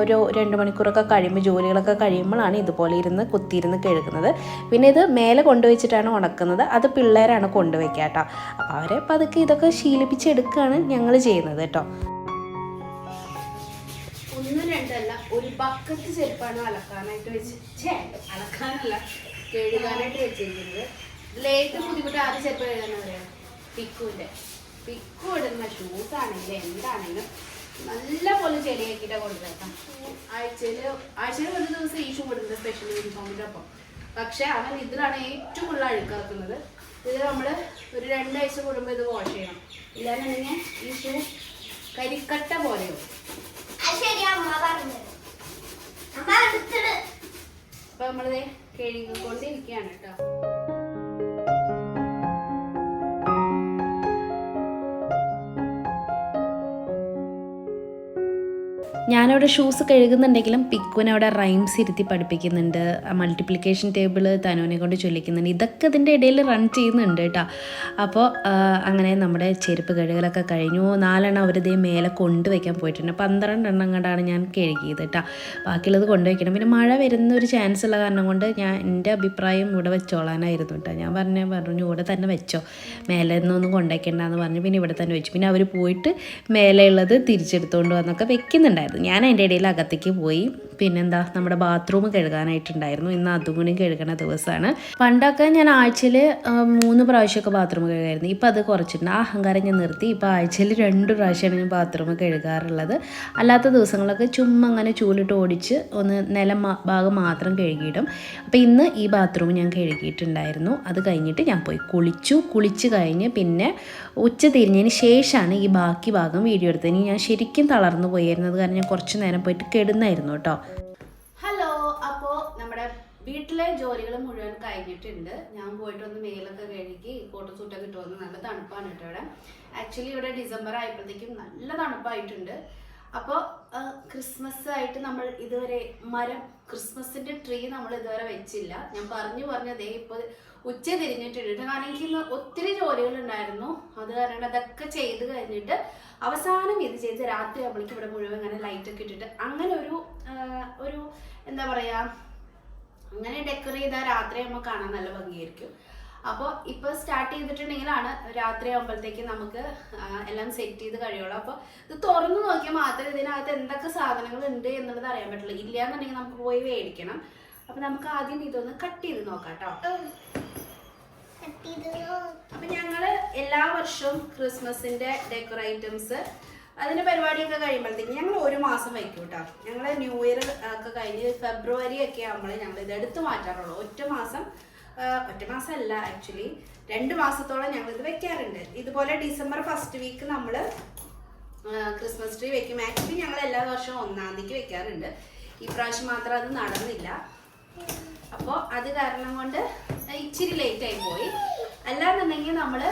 ഒരു രണ്ട് മണിക്കൂറൊക്കെ കഴിയുമ്പോൾ ജോലികളൊക്കെ കഴിയുമ്പോഴാണ് ഇതുപോലെ ഇരുന്ന് കുത്തിയിരുന്ന് കഴുകുന്നത്. പിന്നെ ഇത് മേലെ കൊണ്ടുവച്ചിട്ടാണ് ഉണക്കുന്നത്. അത് പിള്ളേരാണ് കൊണ്ടുവയ്ക്കുക കേട്ടോ. അപ്പോൾ അവരെ പതുക്കെ ഇതൊക്കെ ശീലിപ്പിച്ചെടുക്കുകയാണ് ഞങ്ങൾ ചെയ്യുന്നത് കേട്ടോ. ഒന്നും രണ്ടല്ല ഒരു ബക്കറ്റ് ചെരുപ്പാണ് അലക്കാനായിട്ട് വെച്ച് അലക്കാനല്ല കഴുകാനായിട്ട് വെച്ചിരിക്കുന്നത്. ലേറ്റ് ബുദ്ധിമുട്ട് ആദ്യം ചെരുപ്പ് കഴുകാൻ പറയാം. പിക്കുവിന്റെ. പിക്കു ഇടുന്ന ഷൂസ് ആണെങ്കിലും എന്താണെങ്കിലും നല്ല പോലെ ചെളിയാക്കിയിട്ടാണ് കൊണ്ടുവരാം ആഴ്ചയിൽ ആഴ്ചയിൽ ഒരു ദിവസം ഈശു കൊടുക്കുന്നത് സ്പെഷ്യൽ യൂണിഫോമിന്റെ ഒപ്പം. പക്ഷെ അവൻ ഇതിലാണ് ഏറ്റവും കൂടുതൽ അഴുക്കിറക്കുന്നത്. ഇത് നമ്മൾ ഒരു രണ്ടാഴ്ച കൂടുമ്പോൾ ഇത് വാഷ് ചെയ്യണം. ഇല്ലാന്നുണ്ടെങ്കിൽ ഈ ഷൂ കരിക്കട്ട പോലെയോ അപ്പൊ നമ്മളിത് കഴുകിക്കൊണ്ടിരിക്കുകയാണ് കേട്ടോ. ഞാനവിടെ ഷൂസ് കഴുകുന്നുണ്ടെങ്കിലും പിക്കുവിനെ അവിടെ റൈംസ് ഇരുത്തി പഠിപ്പിക്കുന്നുണ്ട്. മൾട്ടിപ്ലിക്കേഷൻ ടേബിൾ തനുവിനെ കൊണ്ട് ചൊല്ലിക്കുന്നുണ്ട്. ഇതൊക്കെ ഇതിന്റെ ഇടയിൽ റൺ ചെയ്യുന്നുണ്ട് കേട്ടോ. അപ്പോൾ അങ്ങനെ നമ്മുടെ ചെരുപ്പ് കഴുകലൊക്കെ കഴിഞ്ഞു. നാലെണ്ണം അവരിതേ മേലെ കൊണ്ടുവയ്ക്കാൻ പോയിട്ടുണ്ട്. പന്ത്രണ്ടെണ്ണം കണ്ടാണ് ഞാൻ കഴുകിയത് കേട്ടോ. ബാക്കിയുള്ളത് കൊണ്ടുവയ്ക്കണം. പിന്നെ മഴ വരുന്ന ഒരു ചാൻസ് ഉള്ള കാരണം കൊണ്ട് ഞാൻ എന്റെ അഭിപ്രായം ഇവിടെ വെച്ചോളാനായിരുന്നു കേട്ടോ. ഞാൻ പറഞ്ഞ പറഞ്ഞു ഇവിടെ തന്നെ വെച്ചോ. മേലെ നിന്നൊന്നും കൊണ്ടുവയ്ക്കേണ്ടെന്ന് പറഞ്ഞു പിന്നെ ഇവിടെ തന്നെ വെച്ചു. പിന്നെ അവർ പോയിട്ട് മേലെയുള്ളത് തിരിച്ചെടുത്തുകൊണ്ട് വന്നൊക്കെ വെക്കുന്നുണ്ടായിരുന്നു. ഞാൻ അതിന്റെ ഇടയിൽ അകത്തേക്ക് പോയി പിന്നെന്താ നമ്മുടെ ബാത്റൂം കഴുകാനായിട്ടുണ്ടായിരുന്നു. ഇന്ന് അതും കൂടി കഴുകണ ദിവസമാണ് പണ്ടൊക്കെ ഞാൻ ആഴ്ചയിൽ മൂന്ന് പ്രാവശ്യമൊക്കെ ബാത്റൂം കഴുകായിരുന്നു. ഇപ്പം അത് കുറച്ചിട്ടുണ്ട്. ആ അഹങ്കാരം ഞാൻ നിർത്തി. ഇപ്പോൾ ആഴ്ചയിൽ രണ്ട് പ്രാവശ്യമാണ് ഞാൻ ബാത്റൂം കഴുകാറുള്ളത്. അല്ലാത്ത ദിവസങ്ങളൊക്കെ ചുമ്മാ അങ്ങനെ ചൂലിട്ട് ഓടിച്ച് ഒന്ന് നില ഭാഗം മാത്രം കഴുകിയിടും. അപ്പോൾ ഇന്ന് ഈ ബാത്റൂം ഞാൻ കഴുകിയിട്ടുണ്ടായിരുന്നു. അത് കഴിഞ്ഞിട്ട് ഞാൻ പോയി കുളിച്ചു. കുളിച്ച് കഴിഞ്ഞ് പിന്നെ ഉച്ച തിരിഞ്ഞതിന് ശേഷമാണ് ഈ ബാക്കി ഭാഗം വീഡിയോ എടുത്തത്. ഞാൻ ശരിക്കും തളർന്നു പോയിരുന്നത് കാരണം ഞാൻ കുറച്ച് നേരം പോയിട്ട് കിടന്നായിരുന്നു കേട്ടോ. വീട്ടിലെ ജോലികൾ മുഴുവൻ കഴിഞ്ഞിട്ടുണ്ട്. ഞാൻ പോയിട്ട് ഒന്ന് മേലൊക്കെ കഴുകി കോട്ട് സൂട്ടൊക്കെ ഇട്ട്. വന്ന് നല്ല തണുപ്പാണ് കേട്ടോ ഇവിടെ. ആക്ച്വലി ഇവിടെ ഡിസംബർ ആയപ്പോഴത്തേക്കും നല്ല തണുപ്പായിട്ടുണ്ട്. അപ്പോൾ ക്രിസ്മസ് ആയിട്ട് നമ്മൾ ഇതുവരെ മരം ക്രിസ്മസിന്റെ ട്രീ നമ്മൾ ഇതുവരെ വെച്ചില്ല. ഞാൻ പറഞ്ഞു പറഞ്ഞു ദേ ഇപ്പോൾ ഉച്ച തിരിഞ്ഞിട്ടുണ്ട് കാരണം എനിക്ക് ഒത്തിരി ജോലികൾ ഉണ്ടായിരുന്നു. അത് കാരണം അതൊക്കെ ചെയ്ത് കഴിഞ്ഞിട്ട് അവസാനം ഇത് ചെയ്ത് രാത്രി ആകുമ്പോഴേക്കും ഇവിടെ മുഴുവൻ ഇങ്ങനെ ലൈറ്റൊക്കെ ഇട്ടിട്ട് അങ്ങനെ ഒരു ഒരു എന്താ പറയാ അങ്ങനെ ഡെക്കർ ചെയ്താൽ രാത്രി ആകുമ്പോൾ കാണാൻ നല്ല ഭംഗിയായിരിക്കും. അപ്പോൾ ഇപ്പോൾ സ്റ്റാർട്ട് ചെയ്തിട്ടുണ്ടെങ്കിലാണ് രാത്രി ആകുമ്പോഴത്തേക്ക് നമുക്ക് എല്ലാം സെറ്റ് ചെയ്ത് കഴിയുള്ളൂ. അപ്പോൾ ഇത് തുറന്നു നോക്കിയാൽ മാത്രമേ ഇതിനകത്ത് എന്തൊക്കെ സാധനങ്ങൾ ഉണ്ട് എന്നുള്ളത് അറിയാൻ പറ്റുള്ളൂ. ഇല്ല എന്നുണ്ടെങ്കിൽ നമുക്ക് പോയി മേടിക്കണം. അപ്പം നമുക്ക് ആദ്യം ഇതൊന്ന് കട്ട് ചെയ്ത് നോക്കാം കേട്ടോ. അപ്പൊ ഞങ്ങൾ എല്ലാ വർഷവും ക്രിസ്മസിന്റെ ഡെക്കർ ഐറ്റംസ് അതിന്റെ പരിപാടിയൊക്കെ കഴിയുമ്പോഴത്തേക്ക് ഞങ്ങൾ ഒരു മാസം വയ്ക്കും കേട്ടോ ഞങ്ങൾ ന്യൂ ഇയർ ഒക്കെ കഴിഞ്ഞ് ഫെബ്രുവരി ഒക്കെ ആകുമ്പോൾ ഞങ്ങൾ ഇത് എടുത്തു മാറ്റാറുള്ളൂ. ഒറ്റ മാസം ഒറ്റ മാസം അല്ല ആക്ച്വലി രണ്ട് മാസത്തോളം ഞങ്ങൾ ഇത് വെക്കാറുണ്ട് ഇതുപോലെ ഡിസംബർ ഫസ്റ്റ് വീക്ക് നമ്മൾ ക്രിസ്മസ് ട്രീ വെക്കും ആക്ച്വലി ഞങ്ങൾ എല്ലാ വർഷവും ഒന്നാം തീയതിക്ക് വെക്കാറുണ്ട് ഈ പ്രാവശ്യം മാത്രം അത് നടന്നില്ല. അപ്പോൾ അത് കാരണം കൊണ്ട് ഇച്ചിരി ലേറ്റായി പോയി. അല്ലാന്നുണ്ടെങ്കിൽ നമ്മൾ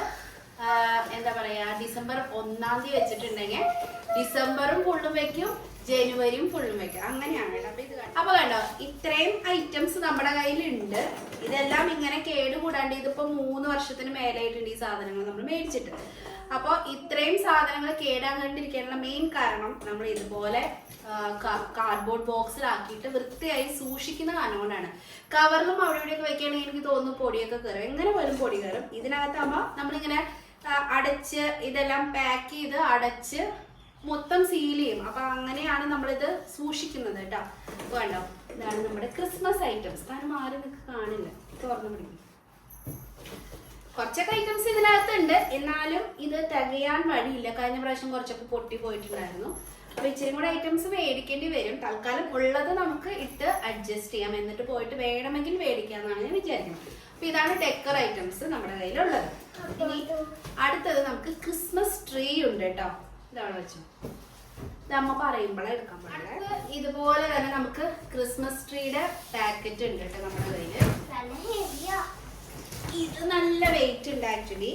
എന്താ പറയാ ഡിസംബർ ഒന്നാം തീയതി വെച്ചിട്ടുണ്ടെങ്കിൽ ഡിസംബറും ഫുള്ളും വെക്കും ജനുവരിയും ഫുള്ളും വെക്കും. അങ്ങനെയാണ് അപ്പൊ ഇത് കണ്ടോ. അപ്പൊ കണ്ടോ ഇത്രയും ഐറ്റംസ് നമ്മുടെ കയ്യിലുണ്ട്. ഇതെല്ലാം ഇങ്ങനെ കേടുകൂടാണ്ട് ഇതിപ്പോ മൂന്ന് വർഷത്തിന് മേലായിട്ടുണ്ട് ഈ സാധനങ്ങൾ നമ്മൾ മേടിച്ചിട്ട്. അപ്പോൾ ഇത്രയും സാധനങ്ങൾ കേടാകാണ്ടിരിക്കാനുള്ള മെയിൻ കാരണം നമ്മൾ ഇതുപോലെ കാർഡ്ബോർഡ് ബോക്സിലാക്കിയിട്ട് വൃത്തിയായി സൂക്ഷിക്കുന്ന കാരണം കൊണ്ടാണ് കവറിലും അവിടെ ഇവിടെയൊക്കെ വെക്കുകയാണെങ്കിൽ എനിക്ക് തോന്നുന്നു പൊടിയൊക്കെ കയറും എങ്ങനെ പോലും പൊടി കയറും ഇതിനകത്താകുമ്പോൾ നമ്മളിങ്ങനെ അടച്ച് ഇതെല്ലാം പാക്ക് ചെയ്ത് അടച്ച് മൊത്തം സീൽ ചെയ്യും. അപ്പൊ അങ്ങനെയാണ് നമ്മളിത് സൂക്ഷിക്കുന്നത് കേട്ടോ. വേണ്ടോ ഇതാണ് നമ്മുടെ ക്രിസ്മസ് ഐറ്റംസ് കാരണം ആരും നിങ്ങൾക്ക് കാണില്ല. തുറന്നു പിടിക്കും. കുറച്ചൊക്കെ ഐറ്റംസ് ഇതിനകത്തുണ്ട്. എന്നാലും ഇത് തികയാൻ വഴിയില്ല. കഴിഞ്ഞ പ്രാവശ്യം കുറച്ചൊക്കെ പൊട്ടി പോയിട്ടുണ്ടായിരുന്നു. അപ്പൊ ഇച്ചിരി കൂടെ ഐറ്റംസ് മേടിക്കേണ്ടി വരും. തൽക്കാലം ഉള്ളത് നമുക്ക് ഇട്ട് അഡ്ജസ്റ്റ് ചെയ്യാം. എന്നിട്ട് പോയിട്ട് വേണമെങ്കിൽ മേടിക്കാന്നാണ് ഞാൻ വിചാരിക്കുന്നത്. അപ്പൊ ഇതാണ് ഡെക്കർ ഐറ്റംസ് നമ്മുടെ കയ്യിലുള്ളത്. ഇനി അടുത്തത് നമുക്ക് ക്രിസ്മസ് ട്രീ ഉണ്ട് കേട്ടോ. ഇതാണ് വെച്ചു. നമ്മ പറയുമ്പോഴേ എടുക്കാൻ പാടില്ല ഇതുപോലെ തന്നെ നമുക്ക് ക്രിസ്മസ് ട്രീയുടെ പാക്കറ്റ് ഉണ്ട് കേട്ടോ നമ്മുടെ കയ്യിൽ. ഇത് നല്ല വെയിറ്റ് ഉണ്ട് ആക്ച്വലി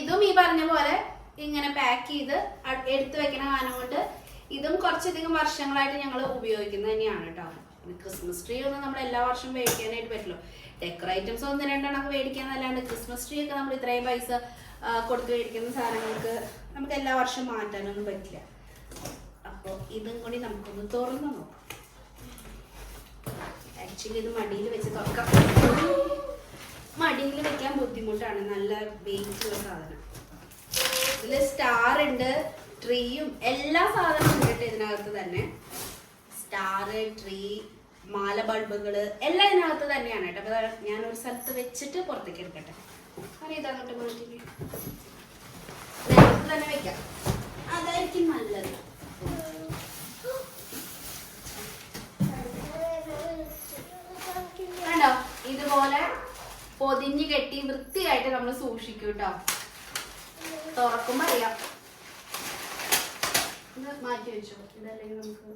ഇതും ഈ പറഞ്ഞ പോലെ ഇങ്ങനെ പാക്ക് ചെയ്ത് എടുത്തു വെക്കണ കാരണം കൊണ്ട് ഇതും കുറച്ചധികം വർഷങ്ങളായിട്ട് ഞങ്ങൾ ഉപയോഗിക്കുന്നത് തന്നെയാണ് കേട്ടോ ക്രിസ്മസ് ട്രീ ഒന്നും നമ്മൾ എല്ലാ വർഷവും മേടിക്കാനായിട്ട് പറ്റില്ല. ഡെക്കർ ഐറ്റംസ് ഒന്ന് രണ്ടെണ്ണമൊക്കെ മേടിക്കാന്നല്ലാണ്ട് ക്രിസ്മസ് ട്രീ ഒക്കെ നമ്മൾ ഇത്രയും പൈസ കൊടുത്ത് മേടിക്കുന്ന സാധനങ്ങൾക്ക് നമുക്ക് എല്ലാ വർഷവും മാറ്റാനൊന്നും പറ്റില്ല. അപ്പോൾ ഇതും കൂടി നമുക്കൊന്ന് തുറന്നു നോക്കാം. ആക്ച്വലി ഇത് മടിയിൽ വെച്ച് തുറക്കാം. മടിയിൽ വെക്കാൻ ബുദ്ധിമുട്ടാണ്. നല്ല വെയിറ്റ് ഉള്ള സാധനം. ഇതിൽ സ്റ്റാർ ഉണ്ട് ട്രീയും എല്ലാ സാധനവും ഉണ്ട് ഇതിനകത്ത് തന്നെ. സ്റ്റാർ ട്രീ മാല ബൾബുകൾ എല്ലാം ഇതിനകത്ത് തന്നെയാണ് കേട്ടോ. അപ്പൊ ഞാൻ ഒരു സ്ഥലത്ത് വെച്ചിട്ട് പുറത്തേക്ക് എടുക്കട്ടെ. അങ്ങനെ ഇതങ്ങോട്ട് തന്നെ വെക്കാം. അതായിരിക്കും നല്ലത്. കണ്ടോ? ഇതുപോലെ പൊതിഞ്ഞ് കെട്ടി വൃത്തിയായിട്ട് നമ്മൾ സൂക്ഷിക്കും കേട്ടോ. തുറക്കുമ്പോ അറിയാം ഇത് മാറ്റി വെച്ചു ഇതല്ലെങ്കിൽ നമുക്ക്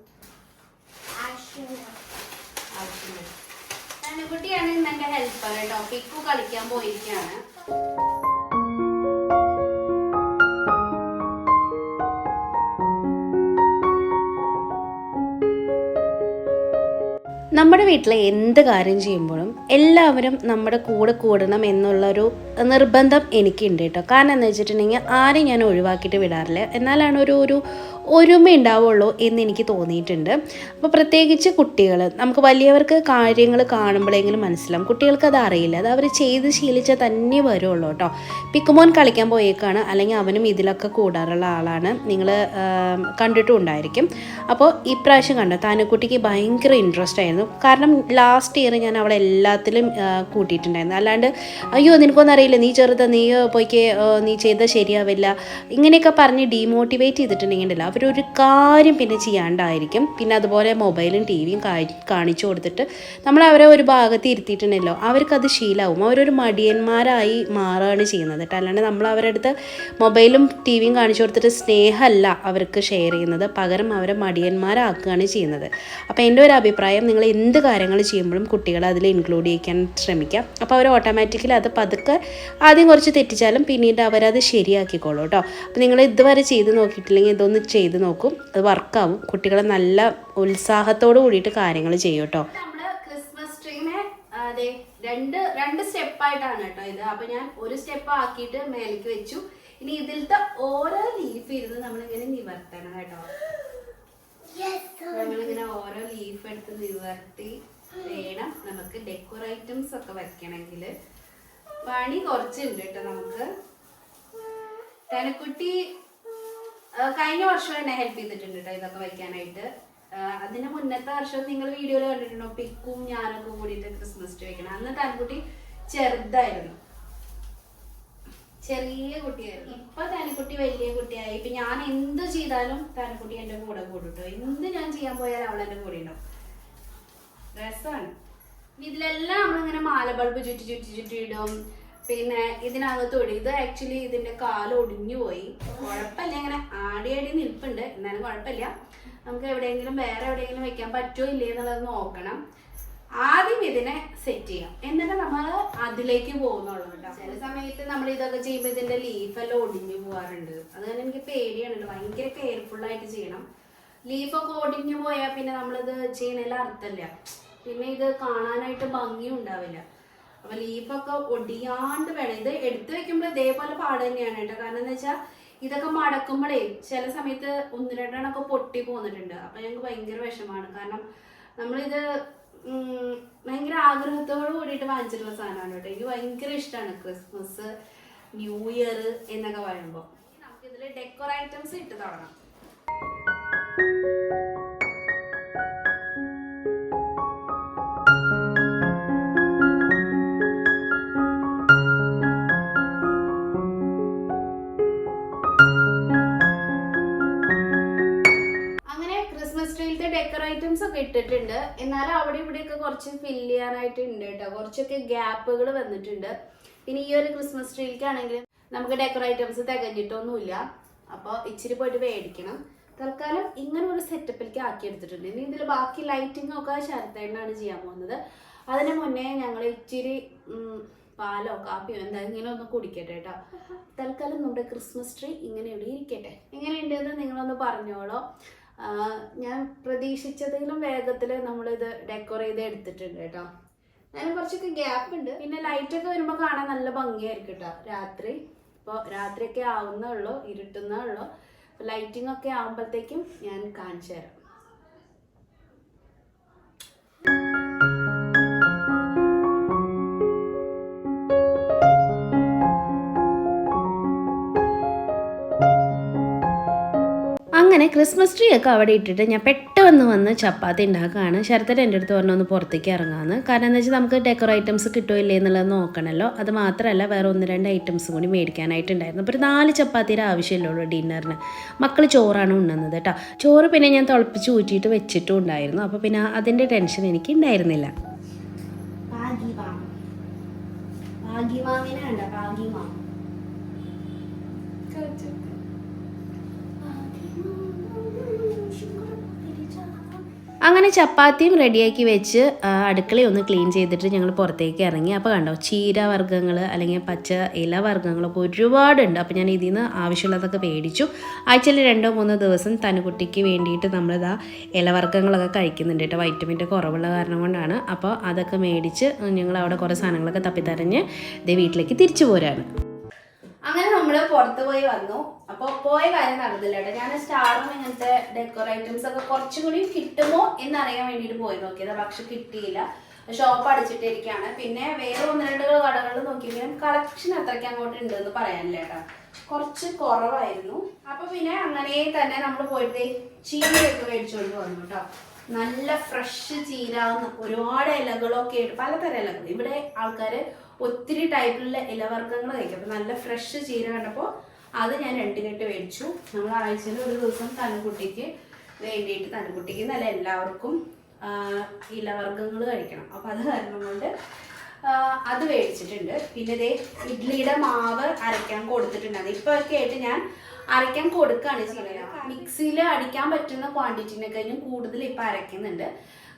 ആവശ്യമില്ല ആവശ്യമില്ല കുട്ടിയാണ് ഇന്ന് എന്റെ ഹെൽപ്പർ കേട്ടോ പിക്കു കളിക്കാൻ പോയിരിക്കുകയാണ് നമ്മുടെ വീട്ടിലെ എന്ത് കാര്യം ചെയ്യുമ്പോഴും എല്ലാവരും നമ്മുടെ കൂടെ കൂടണം എന്നുള്ളൊരു നിർബന്ധം എനിക്കുണ്ട് കേട്ടോ. കാരണം എന്ന് വെച്ചിട്ടുണ്ടെങ്കിൽ ആരെയും ഞാൻ ഒഴിവാക്കിയിട്ട് വിടാറില്ല. എന്നാലാണ് ഒരു ഒരു ഒരുമ ഉണ്ടാവുള്ളൂ എന്ന് എനിക്ക് തോന്നിയിട്ടുണ്ട്. അപ്പോൾ പ്രത്യേകിച്ച് കുട്ടികൾ നമുക്ക് വലിയവർക്ക് കാര്യങ്ങൾ കാണുമ്പോഴെങ്കിലും മനസ്സിലാവും. കുട്ടികൾക്ക് അത് അറിയില്ല. അത് അവർ ചെയ്ത് ശീലിച്ചാൽ തന്നെ വരുള്ളൂ കേട്ടോ. പിക്കുമോൻ കളിക്കാൻ പോയേക്കാണ്. അല്ലെങ്കിൽ അവനും ഇതിലൊക്കെ കൂടാറുള്ള ആളാണ്. നിങ്ങൾ കണ്ടിട്ടും ഉണ്ടായിരിക്കും. അപ്പോൾ ഇപ്രാവശ്യം കണ്ടോ താനുക്കുട്ടിക്ക് ഭയങ്കര ഇൻട്രസ്റ്റ് ആയിരുന്നു. കാരണം ലാസ്റ്റ് ഇയർ ഞാൻ അവളെ എല്ലാത്തിലും കൂട്ടിയിട്ടുണ്ടായിരുന്നു. അല്ലാണ്ട് അയ്യോ നിനക്കൊന്നും അറിയില്ല നീ ചെറുത നീ പോയിക്ക് നീ ചെയ്ത ശരിയാവില്ല. ഇങ്ങനെയൊക്കെ പറഞ്ഞ് ഡീമോട്ടിവേറ്റ് ചെയ്തിട്ടുണ്ടെങ്കിൽ അവരൊരു കാര്യം പിന്നെ ചെയ്യാണ്ടായിരിക്കും. പിന്നെ അതുപോലെ മൊബൈലും ടി വിയും കാണിച്ചു കൊടുത്തിട്ട് നമ്മൾ അവരെ ഒരു ഭാഗത്ത് ഇരുത്തിയിട്ടുണ്ടല്ലോ അവർക്കത് ശീലാവും. അവരൊരു മടിയന്മാരായി മാറുകയാണ് ചെയ്യുന്നത് കേട്ടോ. അല്ലാണ്ട് നമ്മൾ അവരുടെ അടുത്ത് മൊബൈലും ടി വിയും കാണിച്ചു കൊടുത്തിട്ട് സ്നേഹമല്ല അവർക്ക് ഷെയർ ചെയ്യുന്നത്. പകരം അവരെ മടിയന്മാരാക്കുകയാണ് ചെയ്യുന്നത്. അപ്പോൾ എന്റെ ഒരു അഭിപ്രായം നിങ്ങൾ എന്ത് കാര്യങ്ങൾ ചെയ്യുമ്പോഴും കുട്ടികളെ അതിൽ ഇൻക്ലൂഡ് ചെയ്യിക്കാൻ ശ്രമിക്കാം. അപ്പോൾ അവർ ഓട്ടോമാറ്റിക്കലി അത് പതുക്കെ ആദ്യം കുറച്ച് തെറ്റിച്ചാലും പിന്നീട് അവരത് ശരിയാക്കിക്കോളൂ കേട്ടോ. അപ്പോൾ നിങ്ങൾ ഇതുവരെ ചെയ്ത് നോക്കിയിട്ടില്ലെങ്കിൽ ഇതൊന്ന് ചെയ്ത് നോക്കും. അത് വർക്കാവും. കുട്ടികളെ നല്ല ഉത്സാഹത്തോട് കൂടിയിട്ട് കാര്യങ്ങൾ ചെയ്യും കേട്ടോ. ക്രിസ്മസ് അതെ രണ്ട് രണ്ട് സ്റ്റെപ്പായിട്ടാണ് കേട്ടോ ഇത്. അപ്പൊ ഞാൻ ഒരു സ്റ്റെപ്പ് ആക്കിയിട്ട് മേലേക്ക് വെച്ചു. ഇനി ഇതിലത്തെ ഓരോ ലീഫ് ഇരുന്ന് നമ്മളിങ്ങനെ നിവർത്തണം കേട്ടോ. നമ്മളിങ്ങനെ ഓരോ ലീഫ് എടുത്ത് നിവർത്തി വേണം നമുക്ക് ഡെക്കോർ ഐറ്റംസ് ഒക്കെ വെക്കണമെങ്കിൽ പണി കുറച്ചുണ്ട് കേട്ടോ നമുക്ക്. തനക്കുട്ടി കഴിഞ്ഞ വർഷം എന്നെ ഹെൽപ്പ് ചെയ്തിട്ടുണ്ട് കേട്ടോ ഇതൊക്കെ വെക്കാനായിട്ട് ആ, അതിന് മുന്നത്തെ വർഷം നിങ്ങൾ വീഡിയോയിൽ കണ്ടിട്ടുണ്ടോ? പിക്കും ഞാനൊക്കെ കൂടിയിട്ട് ക്രിസ്മസ് ട്രീ വെക്കണം. അന്ന് തലക്കുട്ടി ചെറുതായിരുന്നു. ചെറിയ കുട്ടിയായിരുന്നു. ഇപ്പൊ തനക്കുട്ടി വലിയ കുട്ടിയായി. ഇപ്പൊ ഞാൻ എന്ത് ചെയ്താലും തനക്കുട്ടി എന്റെ കൂടെ കൂടുട്ടോ എന്ത് ഞാൻ ചെയ്യാൻ പോയാലും അവൾ കൂടെ ഉണ്ടാവും. രസമാണ്. ഇതിലെല്ലാം നമ്മളിങ്ങനെ മാല ബൾബ് ചുറ്റി ചുറ്റി ചുറ്റി ഇടും. പിന്നെ ഇതിനകത്ത് ഒടി ഇത് ആക്ച്വലി ഇതിന്റെ കാൽ ഒടിഞ്ഞു പോയി. കുഴപ്പമില്ല ഇങ്ങനെ ആടി ആടി നിൽപ്പുണ്ട്. എന്നാലും കുഴപ്പമില്ല. നമുക്ക് എവിടെയെങ്കിലും വേറെ എവിടെയെങ്കിലും വെക്കാൻ പറ്റുമോ ഇല്ലേ എന്നുള്ളത് നോക്കണം. ആദ്യം ഇതിനെ സെറ്റ് ചെയ്യാം. എന്നിട്ട് നമ്മൾ അതിലേക്ക് പോകുന്നുള്ളൂ കേട്ടോ. ചില സമയത്ത് നമ്മൾ ഇതൊക്കെ ചെയ്യുമ്പോൾ ഇതിന്റെ ലീഫെല്ലാം ഒടിഞ്ഞു പോകാറുണ്ട് അത് തന്നെ എനിക്ക് പേടിയാണ്. ഭയങ്കര കെയർഫുൾ ആയിട്ട് ചെയ്യണം. ലീഫൊക്കെ ഒടിഞ്ഞു പോയാൽ പിന്നെ നമ്മളിത് ചെയ്യണതിൽ അർത്ഥമില്ല. പിന്നെ ഇത് കാണാനായിട്ട് ഭംഗിയും ഉണ്ടാവില്ല അപ്പൊ ലീഫൊക്കെ ഒടിയാണ്ട് വേണം. ഇത് എടുത്തു വെക്കുമ്പോൾ ഇതേപോലെ പാട് തന്നെയാണ് കേട്ടോ. കാരണം എന്താ വെച്ചാൽ ഇതൊക്കെ മടക്കുമ്പോഴേ ചില സമയത്ത് ഒന്ന് രണ്ടെണ്ണമൊക്കെ പൊട്ടി പോന്നിട്ടുണ്ട്. അപ്പൊ ഞങ്ങൾക്ക് ഭയങ്കര വിഷമാണ്. കാരണം നമ്മളിത് ഭയങ്കര ആഗ്രഹത്തോട് കൂടിയിട്ട് വാങ്ങിച്ചിട്ടുള്ള സാധനമാണ് കേട്ടോ. എനിക്ക് ഭയങ്കര ഇഷ്ടമാണ് ക്രിസ്മസ് ന്യൂ ഇയർ എന്നൊക്കെ പറയുമ്പോൾ നമുക്കിതിൽ ഡെക്കോർ ഐറ്റംസ് ഇട്ട് തുടങ്ങാം. ഐറ്റംസ് ഒക്കെ ഇട്ടിട്ടുണ്ട്. എന്നാലും അവിടെ ഇവിടെയൊക്കെ കുറച്ച് ഫില്ല് ചെയ്യാനായിട്ട് ഉണ്ട് കേട്ടോ. കുറച്ചൊക്കെ ഗ്യാപ്പുകൾ വന്നിട്ടുണ്ട്. പിന്നെ ഈ ഒരു ക്രിസ്മസ് ട്രീക്കാണെങ്കിൽ നമുക്ക് ഡെക്കർ ഐറ്റംസ് തികഞ്ഞിട്ടൊന്നുമില്ല. അപ്പോൾ ഇച്ചിരി പോയിട്ട് മേടിക്കണം. തൽക്കാലം ഇങ്ങനെ ഒരു സെറ്റപ്പിലേക്ക് ആക്കി എടുത്തിട്ടുണ്ട് ഇനി ഇതിൽ ബാക്കി ലൈറ്റിംഗ് ഒക്കെ ശരത്തേണ്ടാണ് ചെയ്യാൻ പോകുന്നത്. അതിന് മുന്നേ ഞങ്ങൾ ഇച്ചിരി പാലോ കാപ്പിയോ എന്തെങ്കിലും ഒന്ന് കുടിക്കട്ടെ കേട്ടോ. തൽക്കാലം നമ്മുടെ ക്രിസ്മസ് ട്രീ ഇങ്ങനെ ഇവിടെ ഇരിക്കട്ടെ. എങ്ങനെയുണ്ടെന്ന് നിങ്ങളൊന്ന് പറഞ്ഞോളോ. ഞാൻ പ്രതീക്ഷിച്ചതിലും വേഗത്തിൽ നമ്മളിത് ഡെക്കോർ ചെയ്ത് എടുത്തിട്ടുണ്ട് കേട്ടോ. ഞാൻ കുറച്ചൊക്കെ ഗ്യാപ്പ് ഉണ്ട്. പിന്നെ ലൈറ്റ് ഒക്കെ വരുമ്പോൾ കാണാൻ നല്ല ഭംഗിയായിരിക്കും കേട്ടോ രാത്രി. ഇപ്പോൾ രാത്രിയൊക്കെ ആവുന്നേ ഉള്ളൂ ഇരുട്ടുന്നേ ഉള്ളൂ. ലൈറ്റിംഗ് ഒക്കെ ആകുമ്പോഴത്തേക്കും ഞാൻ കാണിച്ചു തരാം. ക്രിസ്മസ് ട്രീ ഒക്കെ അവിടെ ഇട്ടിട്ട് ഞാൻ പെട്ടെന്ന് വന്ന് ചപ്പാത്തി ഉണ്ടാക്കുകയാണ്. ശരത്തൻ എന്റെ അടുത്ത് പറഞ്ഞു ഒന്ന് പുറത്തേക്ക് ഇറങ്ങാമെന്ന് കാരണം എന്താ വെച്ചാൽ നമുക്ക് ഡെക്കറോ ഐറ്റംസ് കിട്ടുമോ ഇല്ലേ എന്നുള്ളത് നോക്കണമല്ലോ അത് മാത്രമല്ല വേറെ ഒന്ന് രണ്ട് ഐറ്റംസും കൂടി മേടിക്കാനായിട്ടുണ്ടായിരുന്നു. അപ്പോൾ ഒരു നാല് ചപ്പാത്തിയുടെ ആവശ്യമില്ലുള്ളൂ ഡിന്നറിന് മക്കൾ ചോറാണ് ഉണ്ണുന്നത് കേട്ടോ. ചോറ് പിന്നെ ഞാൻ തിളപ്പിച്ച് ഊറ്റിയിട്ട് വെച്ചിട്ടും ഉണ്ടായിരുന്നു. അപ്പോൾ പിന്നെ അതിന്റെ ടെൻഷൻ എനിക്ക് ഉണ്ടായിരുന്നില്ല. പാകിമാം പാകിമാമിനെ അങ്ങനെ ചപ്പാത്തിയും റെഡിയാക്കി വെച്ച് അടുക്കളയൊന്ന് ക്ലീൻ ചെയ്തിട്ട് ഞങ്ങൾ പുറത്തേക്ക് ഇറങ്ങി. അപ്പോൾ കണ്ടോ ചീര വർഗങ്ങൾ അല്ലെങ്കിൽ പച്ച ഇല വർഗങ്ങളൊക്കെ ഒരുപാടുണ്ട്. അപ്പോൾ ഞാൻ ഇതിൽ നിന്ന് ആവശ്യമുള്ളതൊക്കെ മേടിച്ചു. ആഴ്ചയിൽ രണ്ടോ മൂന്നോ ദിവസം തനുകുട്ടിക്ക് വേണ്ടിയിട്ട് നമ്മളിതാ ഇലവർഗങ്ങളൊക്കെ കഴിക്കുന്നുണ്ട് കേട്ടോ. വൈറ്റമിന്റെ കുറവുള്ള കാരണം കൊണ്ടാണ്. അപ്പോൾ അതൊക്കെ മേടിച്ച് ഞങ്ങൾ അവിടെ കുറേ സാധനങ്ങളൊക്കെ തപ്പിത്തരഞ്ഞ് ഇതേ വീട്ടിലേക്ക് തിരിച്ചു പോരാണ്. അങ്ങനെ നമ്മൾ പുറത്ത് പോയി വന്നു. അപ്പൊ പോയ കാര്യം നടന്നില്ല കേട്ടോ. ഞാൻ സ്റ്റാറും ഇങ്ങനത്തെ ഡെക്കോർ ഐറ്റംസ് ഒക്കെ കുറച്ചും കൂടി കിട്ടുമോ എന്നറിയാൻ വേണ്ടിയിട്ട് പോയി നോക്കിയത്. പക്ഷെ കിട്ടിയില്ല. ഷോപ്പ് അടിച്ചിട്ടിരിക്കുകയാണ്. പിന്നെ വേറെ ഒന്ന് രണ്ട് കടകളിൽ നോക്കിയെങ്കിലും കളക്ഷൻ അത്രയ്ക്ക് അങ്ങോട്ട് ഉണ്ടെന്ന് പറയാനില്ല കേട്ടോ. കുറച്ച് കുറവായിരുന്നു. അപ്പൊ പിന്നെ അങ്ങനെ തന്നെ നമ്മൾ പോയിട്ട് ചീരയൊക്കെ മേടിച്ചുകൊണ്ട് വന്നു കേട്ടോ. നല്ല ഫ്രഷ് ചീര ഒരുപാട് ഇലകളൊക്കെ പലതരം ഇലകൾ. ഇവിടെ ആൾക്കാര് ഒത്തിരി ടൈപ്പിലുള്ള ഇലവർഗങ്ങൾ കഴിക്കും. അപ്പൊ നല്ല ഫ്രഷ് ചീര കണ്ടപ്പോൾ അത് ഞാൻ രണ്ടിനിട്ട് മേടിച്ചു നമ്മൾ ആഴ്ചയിൽ ഒരു ദിവസം തനുകുട്ടിക്ക് വേണ്ടിയിട്ട് തനുകുട്ടിക്ക് നല്ല എല്ലാവർക്കും ഇലവർഗങ്ങൾ കഴിക്കണം. അപ്പൊ അത് കാരണം കൊണ്ട് അത് മേടിച്ചിട്ടുണ്ട് പിന്നെ ഇതേ ഇഡ്ലിയുടെ മാവ് അരയ്ക്കാൻ കൊടുത്തിട്ടുണ്ട്. അത് ഒക്കെ ആയിട്ട് ഞാൻ അരയ്ക്കാൻ കൊടുക്കുകയാണ് ചെയ്യുന്നത്. മിക്സിയിൽ അടിക്കാൻ പറ്റുന്ന ക്വാണ്ടിറ്റിനെ കഴിഞ്ഞും കൂടുതൽ ഇപ്പൊ അരയ്ക്കുന്നുണ്ട്.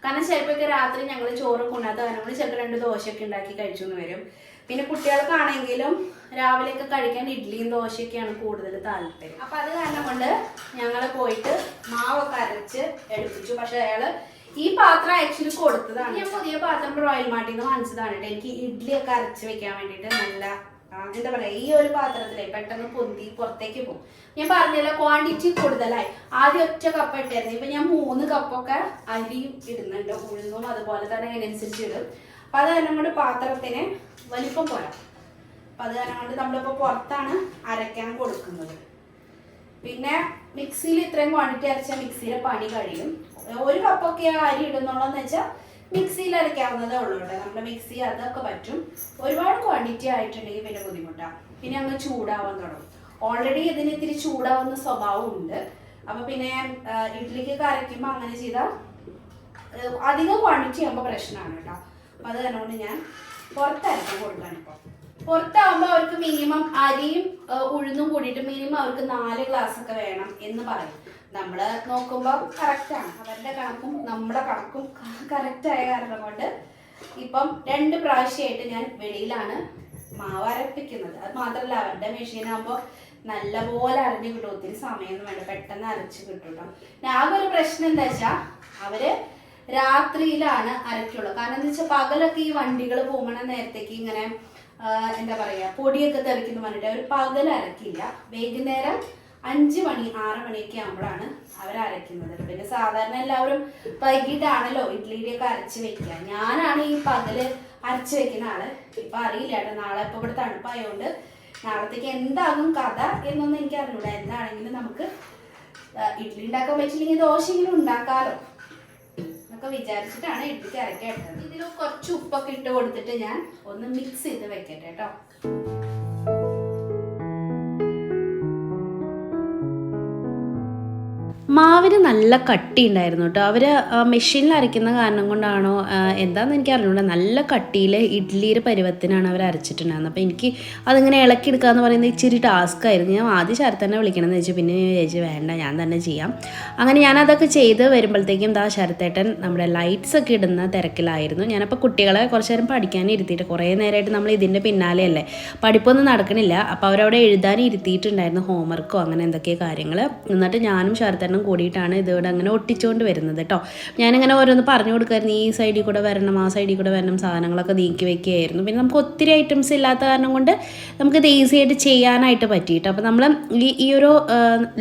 കാരണം ചിലപ്പോഴൊക്കെ രാത്രി ഞങ്ങൾ ചോറ് കൊണ്ടാത്ത കാരണം ചിലപ്പോൾ രണ്ട് ദോശയൊക്കെ ഉണ്ടാക്കി കഴിച്ചു എന്ന് വരും. പിന്നെ കുട്ടികൾക്കാണെങ്കിലും രാവിലെയൊക്കെ കഴിക്കാൻ ഇഡ്ഡലിയും ദോശയൊക്കെയാണ് കൂടുതൽ താല്പര്യം. അപ്പൊ അത് കാരണം കൊണ്ട് ഞങ്ങൾ പോയിട്ട് മാവൊക്കെ അരച്ച് എടുപ്പിച്ചു. പക്ഷെ അയാൾ ഈ പാത്രം ആക്ച്വലി കൊടുത്തതാണ്. ഞാൻ പുതിയ പാത്രം റോയൽ മാർട്ടിൽ നിന്ന് വാങ്ങിച്ചതാണ് കേട്ടോ. എനിക്ക് ഇഡ്ഡലിയൊക്കെ അരച്ച് വെക്കാൻ വേണ്ടിയിട്ട് നല്ല എന്താ പറയാ ഈ ഒരു പാത്രത്തിലെ പെട്ടെന്ന് പൊന്തി പുറത്തേക്ക് പോകും. ഞാൻ പറഞ്ഞല്ലോ ക്വാണ്ടിറ്റി കൂടുതലായി. ആദ്യം ഒറ്റ കപ്പ് ഇട്ടായിരുന്നു. ഇപ്പൊ ഞാൻ മൂന്ന് കപ്പൊക്കെ അരിയും ഇടുന്നുണ്ട്. ഉഴുന്നും അതുപോലെ തന്നെ അതിനനുസരിച്ച് ഇടും. അപ്പൊ അത് കാരണം കൊണ്ട് പാത്രത്തിന് വലിപ്പം പോരാ. അപ്പൊ അത് കാരണം കൊണ്ട് നമ്മളിപ്പോ പുറത്താണ് അരയ്ക്കാൻ കൊടുക്കുന്നത്. പിന്നെ മിക്സിയിൽ ഇത്രയും ക്വാണ്ടിറ്റി അരച്ചാൽ മിക്സിയിലെ പണി കഴിയും. ഒരു കപ്പൊക്കെ അരി ഇടുന്നുള്ളതെന്ന് വെച്ചാൽ മിക്സിയിൽ അരയ്ക്കാവുന്നതേ ഉള്ളൂ കേട്ടോ. നമ്മുടെ മിക്സി അതൊക്കെ പറ്റും. ഒരുപാട് ക്വാണ്ടിറ്റി ആയിട്ടുണ്ടെങ്കിൽ പിന്നെ ബുദ്ധിമുട്ടാണ് പിന്നെ അങ്ങ് ചൂടാവാൻ തുടങ്ങും. ഓൾറെഡി ഇതിന് ഇത്തിരി ചൂടാവുന്ന സ്വഭാവം ഉണ്ട് അപ്പൊ പിന്നെ ഇഡ്ഡലിക്ക് അരയ്ക്കുമ്പോൾ അങ്ങനെ ചെയ്താൽ അധികം ക്വാണ്ടിറ്റി ആകുമ്പോൾ പ്രശ്നമാണ് കേട്ടോ. അപ്പൊ അത് കണ്ടുകൊണ്ട് കൊണ്ട് ഞാൻ പുറത്തായിരിക്കും കൊടുക്കാൻ ഇപ്പോൾ പുറത്താവുമ്പോൾ അവർക്ക് മിനിമം അരിയും ഉഴുന്നും കൂടിയിട്ട് മിനിമം അവർക്ക് നാല് ഗ്ലാസ് ഒക്കെ വേണം എന്ന് പറയും. നമ്മൾ നോക്കുമ്പോൾ കറക്റ്റാണ് അവരുടെ കണക്കും നമ്മുടെ കണക്കും കറക്റ്റ് ആയ കാരണം കൊണ്ട് ഇപ്പം രണ്ട് പ്രാവശ്യമായിട്ട് ഞാൻ വെളിയിലാണ് മാവ് അരപ്പിക്കുന്നത്. അത് മാത്രമല്ല അവരുടെ മെഷീനാകുമ്പോൾ നല്ലപോലെ അരഞ്ഞു കിട്ടും. ഒത്തിരി സമയമൊന്നും വേണ്ട. പെട്ടെന്ന് അരച്ച് കിട്ടും കേട്ടോ. ആകെ ഒരു പ്രശ്നം എന്താ വെച്ചാ അവർ രാത്രിയിലാണ് അരക്കുള്ളൂ. കാരണം എന്താ വെച്ചാൽ പകലൊക്കെ ഈ വണ്ടികൾ പോകുന്ന നേരത്തേക്ക് ഇങ്ങനെ എന്താ പറയാ പൊടിയൊക്കെ തെറിക്കുന്നു പറഞ്ഞിട്ട് അവർ പകൽ അരക്കില്ല. വൈകുന്നേരം അഞ്ച് മണി ആറ് മണിയൊക്കെ ആകുമ്പോഴാണ് അവർ അരയ്ക്കുന്നത്. പിന്നെ സാധാരണ എല്ലാവരും വൈകിട്ടാണല്ലോ ഇഡ്ഡലിയുടെയൊക്കെ അരച്ച് വെക്കുക. ഞാനാണ് ഈ പകൽ അരച്ച് വെക്കുന്ന ആൾ. ഇപ്പൊ അറിയില്ല കേട്ടോ നാളെ ഇപ്പൊ ഇവിടെ തണുപ്പായതുകൊണ്ട് നാളത്തേക്ക് എന്താകും കഥ എന്നൊന്നും എനിക്ക് അറിഞ്ഞൂടാ എന്താണെങ്കിലും നമുക്ക് ഇഡ്ഡലി ഉണ്ടാക്കാൻ പറ്റില്ലെങ്കിൽ ദോശയെങ്കിലും ഉണ്ടാക്കാലോ എന്നൊക്കെ വിചാരിച്ചിട്ടാണ് ഇഡ്ഡലിക്ക് അരക്കാൻ ഇട്ടത്. ഇതിൽ കുറച്ച് ഉപ്പൊക്കെ ഇട്ട് കൊടുത്തിട്ട് ഞാൻ ഒന്ന് മിക്സ് ചെയ്ത് വെക്കട്ടെ കേട്ടോ. മാവിന് നല്ല കട്ടി. ഉണ്ടായിരുന്നു കേട്ടോ അവർ മെഷീനിൽ അരയ്ക്കുന്ന കാരണം കൊണ്ടാണോ എന്താണെന്ന് എനിക്ക് അറിഞ്ഞൂടാ. നല്ല കട്ടിയിൽ ഇഡ്ഡലിയുടെ പരുവത്തിനാണ് അവർ അരച്ചിട്ടുണ്ടായിരുന്നത്. അപ്പോൾ എനിക്ക് അതിങ്ങനെ എന്ന് പറയുന്നത് ഇച്ചിരി ടാസ്ക് ആയിരുന്നു. ഞാൻ ആദ്യം ശരത്തന്നെ വിളിക്കണമെന്ന് വെച്ചു പിന്നെ വിചാരിച്ചു വേണ്ട ഞാൻ തന്നെ ചെയ്യാം. അങ്ങനെ ഞാൻ അതൊക്കെ ചെയ്ത് വരുമ്പോഴത്തേക്കും ദാ ശരത്തേട്ടൻ നമ്മുടെ ലൈറ്റ്സ് ഒക്കെ ഇടുന്ന തിരക്കിലായിരുന്നു. ഞാനപ്പോൾ കുട്ടികളെ കുറച്ച് നേരം പഠിക്കാൻ ഇരുത്തിയിട്ട് കുറേ നേരമായിട്ട് നമ്മൾ ഇതിന്റെ പിന്നാലെയല്ലേ പഠിപ്പൊന്നും നടക്കണില്ല. അപ്പോൾ അവരവിടെ എഴുതാൻ ഇരുത്തിയിട്ടുണ്ടായിരുന്നു ഹോംവർക്കോ അങ്ങനെ എന്തൊക്കെയോ കാര്യങ്ങൾ എന്നിട്ട് ഞാനും ശരത്തേട്ടനും കൂടിയിട്ടാണ് ഇതിവിടെ അങ്ങനെ ഒട്ടിച്ചുകൊണ്ട് വരുന്നത് കേട്ടോ ഞാനിങ്ങനെ ഓരോന്ന് പറഞ്ഞു കൊടുക്കുമായിരുന്നു ഈ സൈഡിൽ കൂടെ വരണം ആ സൈഡിൽ കൂടെ വരണം സാധനങ്ങളൊക്കെ നീക്കി വെക്കുകയായിരുന്നു. പിന്നെ നമുക്ക് ഒത്തിരി ഐറ്റംസ് ഇല്ലാത്ത കാരണം കൊണ്ട് നമുക്കിത് ഈസി ആയിട്ട് ചെയ്യാനായിട്ട് പറ്റിയിട്ട്. അപ്പോൾ നമ്മൾ ഈ ഈ ഒരു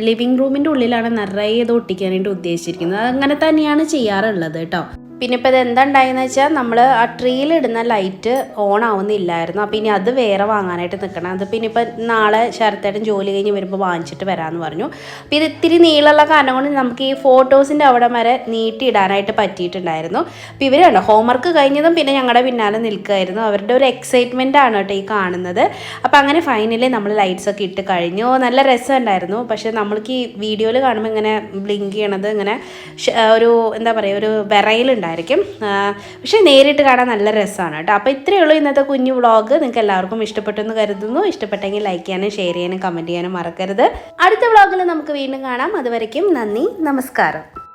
ലിവിങ് റൂമിന്റെ ഉള്ളിലാണ് നിറയെ ഇത് ഒട്ടിക്കാനായിട്ട് ഉദ്ദേശിച്ചിരിക്കുന്നത്. അങ്ങനെ തന്നെയാണ് ചെയ്യാറുള്ളത് കേട്ടോ പിന്നെ ഇപ്പോൾ ഇത് എന്താ ഉണ്ടായെന്ന് വെച്ചാൽ നമ്മൾ ആ ട്രീയിലിടുന്ന ലൈറ്റ് ഓൺ ആവുന്നില്ലായിരുന്നു. അപ്പോൾ ഇനി അത് വേറെ വാങ്ങാനായിട്ട് നിൽക്കണം അത് പിന്നെ ഇപ്പോൾ നാളെ ശരത്തേട്ടൻ ജോലി കഴിഞ്ഞ് വരുമ്പോൾ വാങ്ങിച്ചിട്ട് വരാമെന്ന് പറഞ്ഞു. അപ്പോൾ ഇത് ഇത്തിരി നീളമുള്ള കാരണം കൊണ്ട് നമുക്ക് ഈ ഫോട്ടോസിന്റെ അവിടെ വരെ നീട്ടിയിടാനായിട്ട് പറ്റിയിട്ടുണ്ടായിരുന്നു. അപ്പോൾ ഇവർ കണ്ടോ ഹോംവർക്ക് കഴിഞ്ഞതും പിന്നെ ഞങ്ങളുടെ പിന്നാലെ നിൽക്കുമായിരുന്നു അവരുടെ ഒരു എക്സൈറ്റ്മെന്റ് ആണ് കേട്ടോ ഈ കാണുന്നത്. അപ്പോൾ അങ്ങനെ ഫൈനലി നമ്മൾ ലൈറ്റ്സ് ഒക്കെ ഇട്ട് കഴിഞ്ഞു. നല്ല രസമുണ്ടായിരുന്നു. പക്ഷേ നമ്മൾക്ക് ഈ വീഡിയോയിൽ കാണുമ്പോൾ ഇങ്ങനെ ബ്ലിങ്ക് ചെയ്യണത് ഇങ്ങനെ ഒരു എന്താ പറയുക ഒരു വിറയിലുണ്ടായിരിക്കും ആ, പക്ഷേ നേരിട്ട് കാണാൻ നല്ല രസമാണ് കേട്ടോ. അപ്പോൾ ഇത്രയേ ഉള്ളൂ ഇന്നത്തെ കുഞ്ഞു വ്ളോഗ്. നിങ്ങൾക്ക് എല്ലാവർക്കും ഇഷ്ടപ്പെട്ടു എന്ന് കരുതുന്നു. ഇഷ്ടപ്പെട്ടെങ്കിൽ ലൈക്ക് ചെയ്യാനും ഷെയർ ചെയ്യാനും കമന്റ് ചെയ്യാനും മറക്കരുത്. അടുത്ത വ്ളോഗിൽ നമുക്ക് വീണ്ടും കാണാം. അതുവരയ്ക്കും നന്ദി നമസ്കാരം.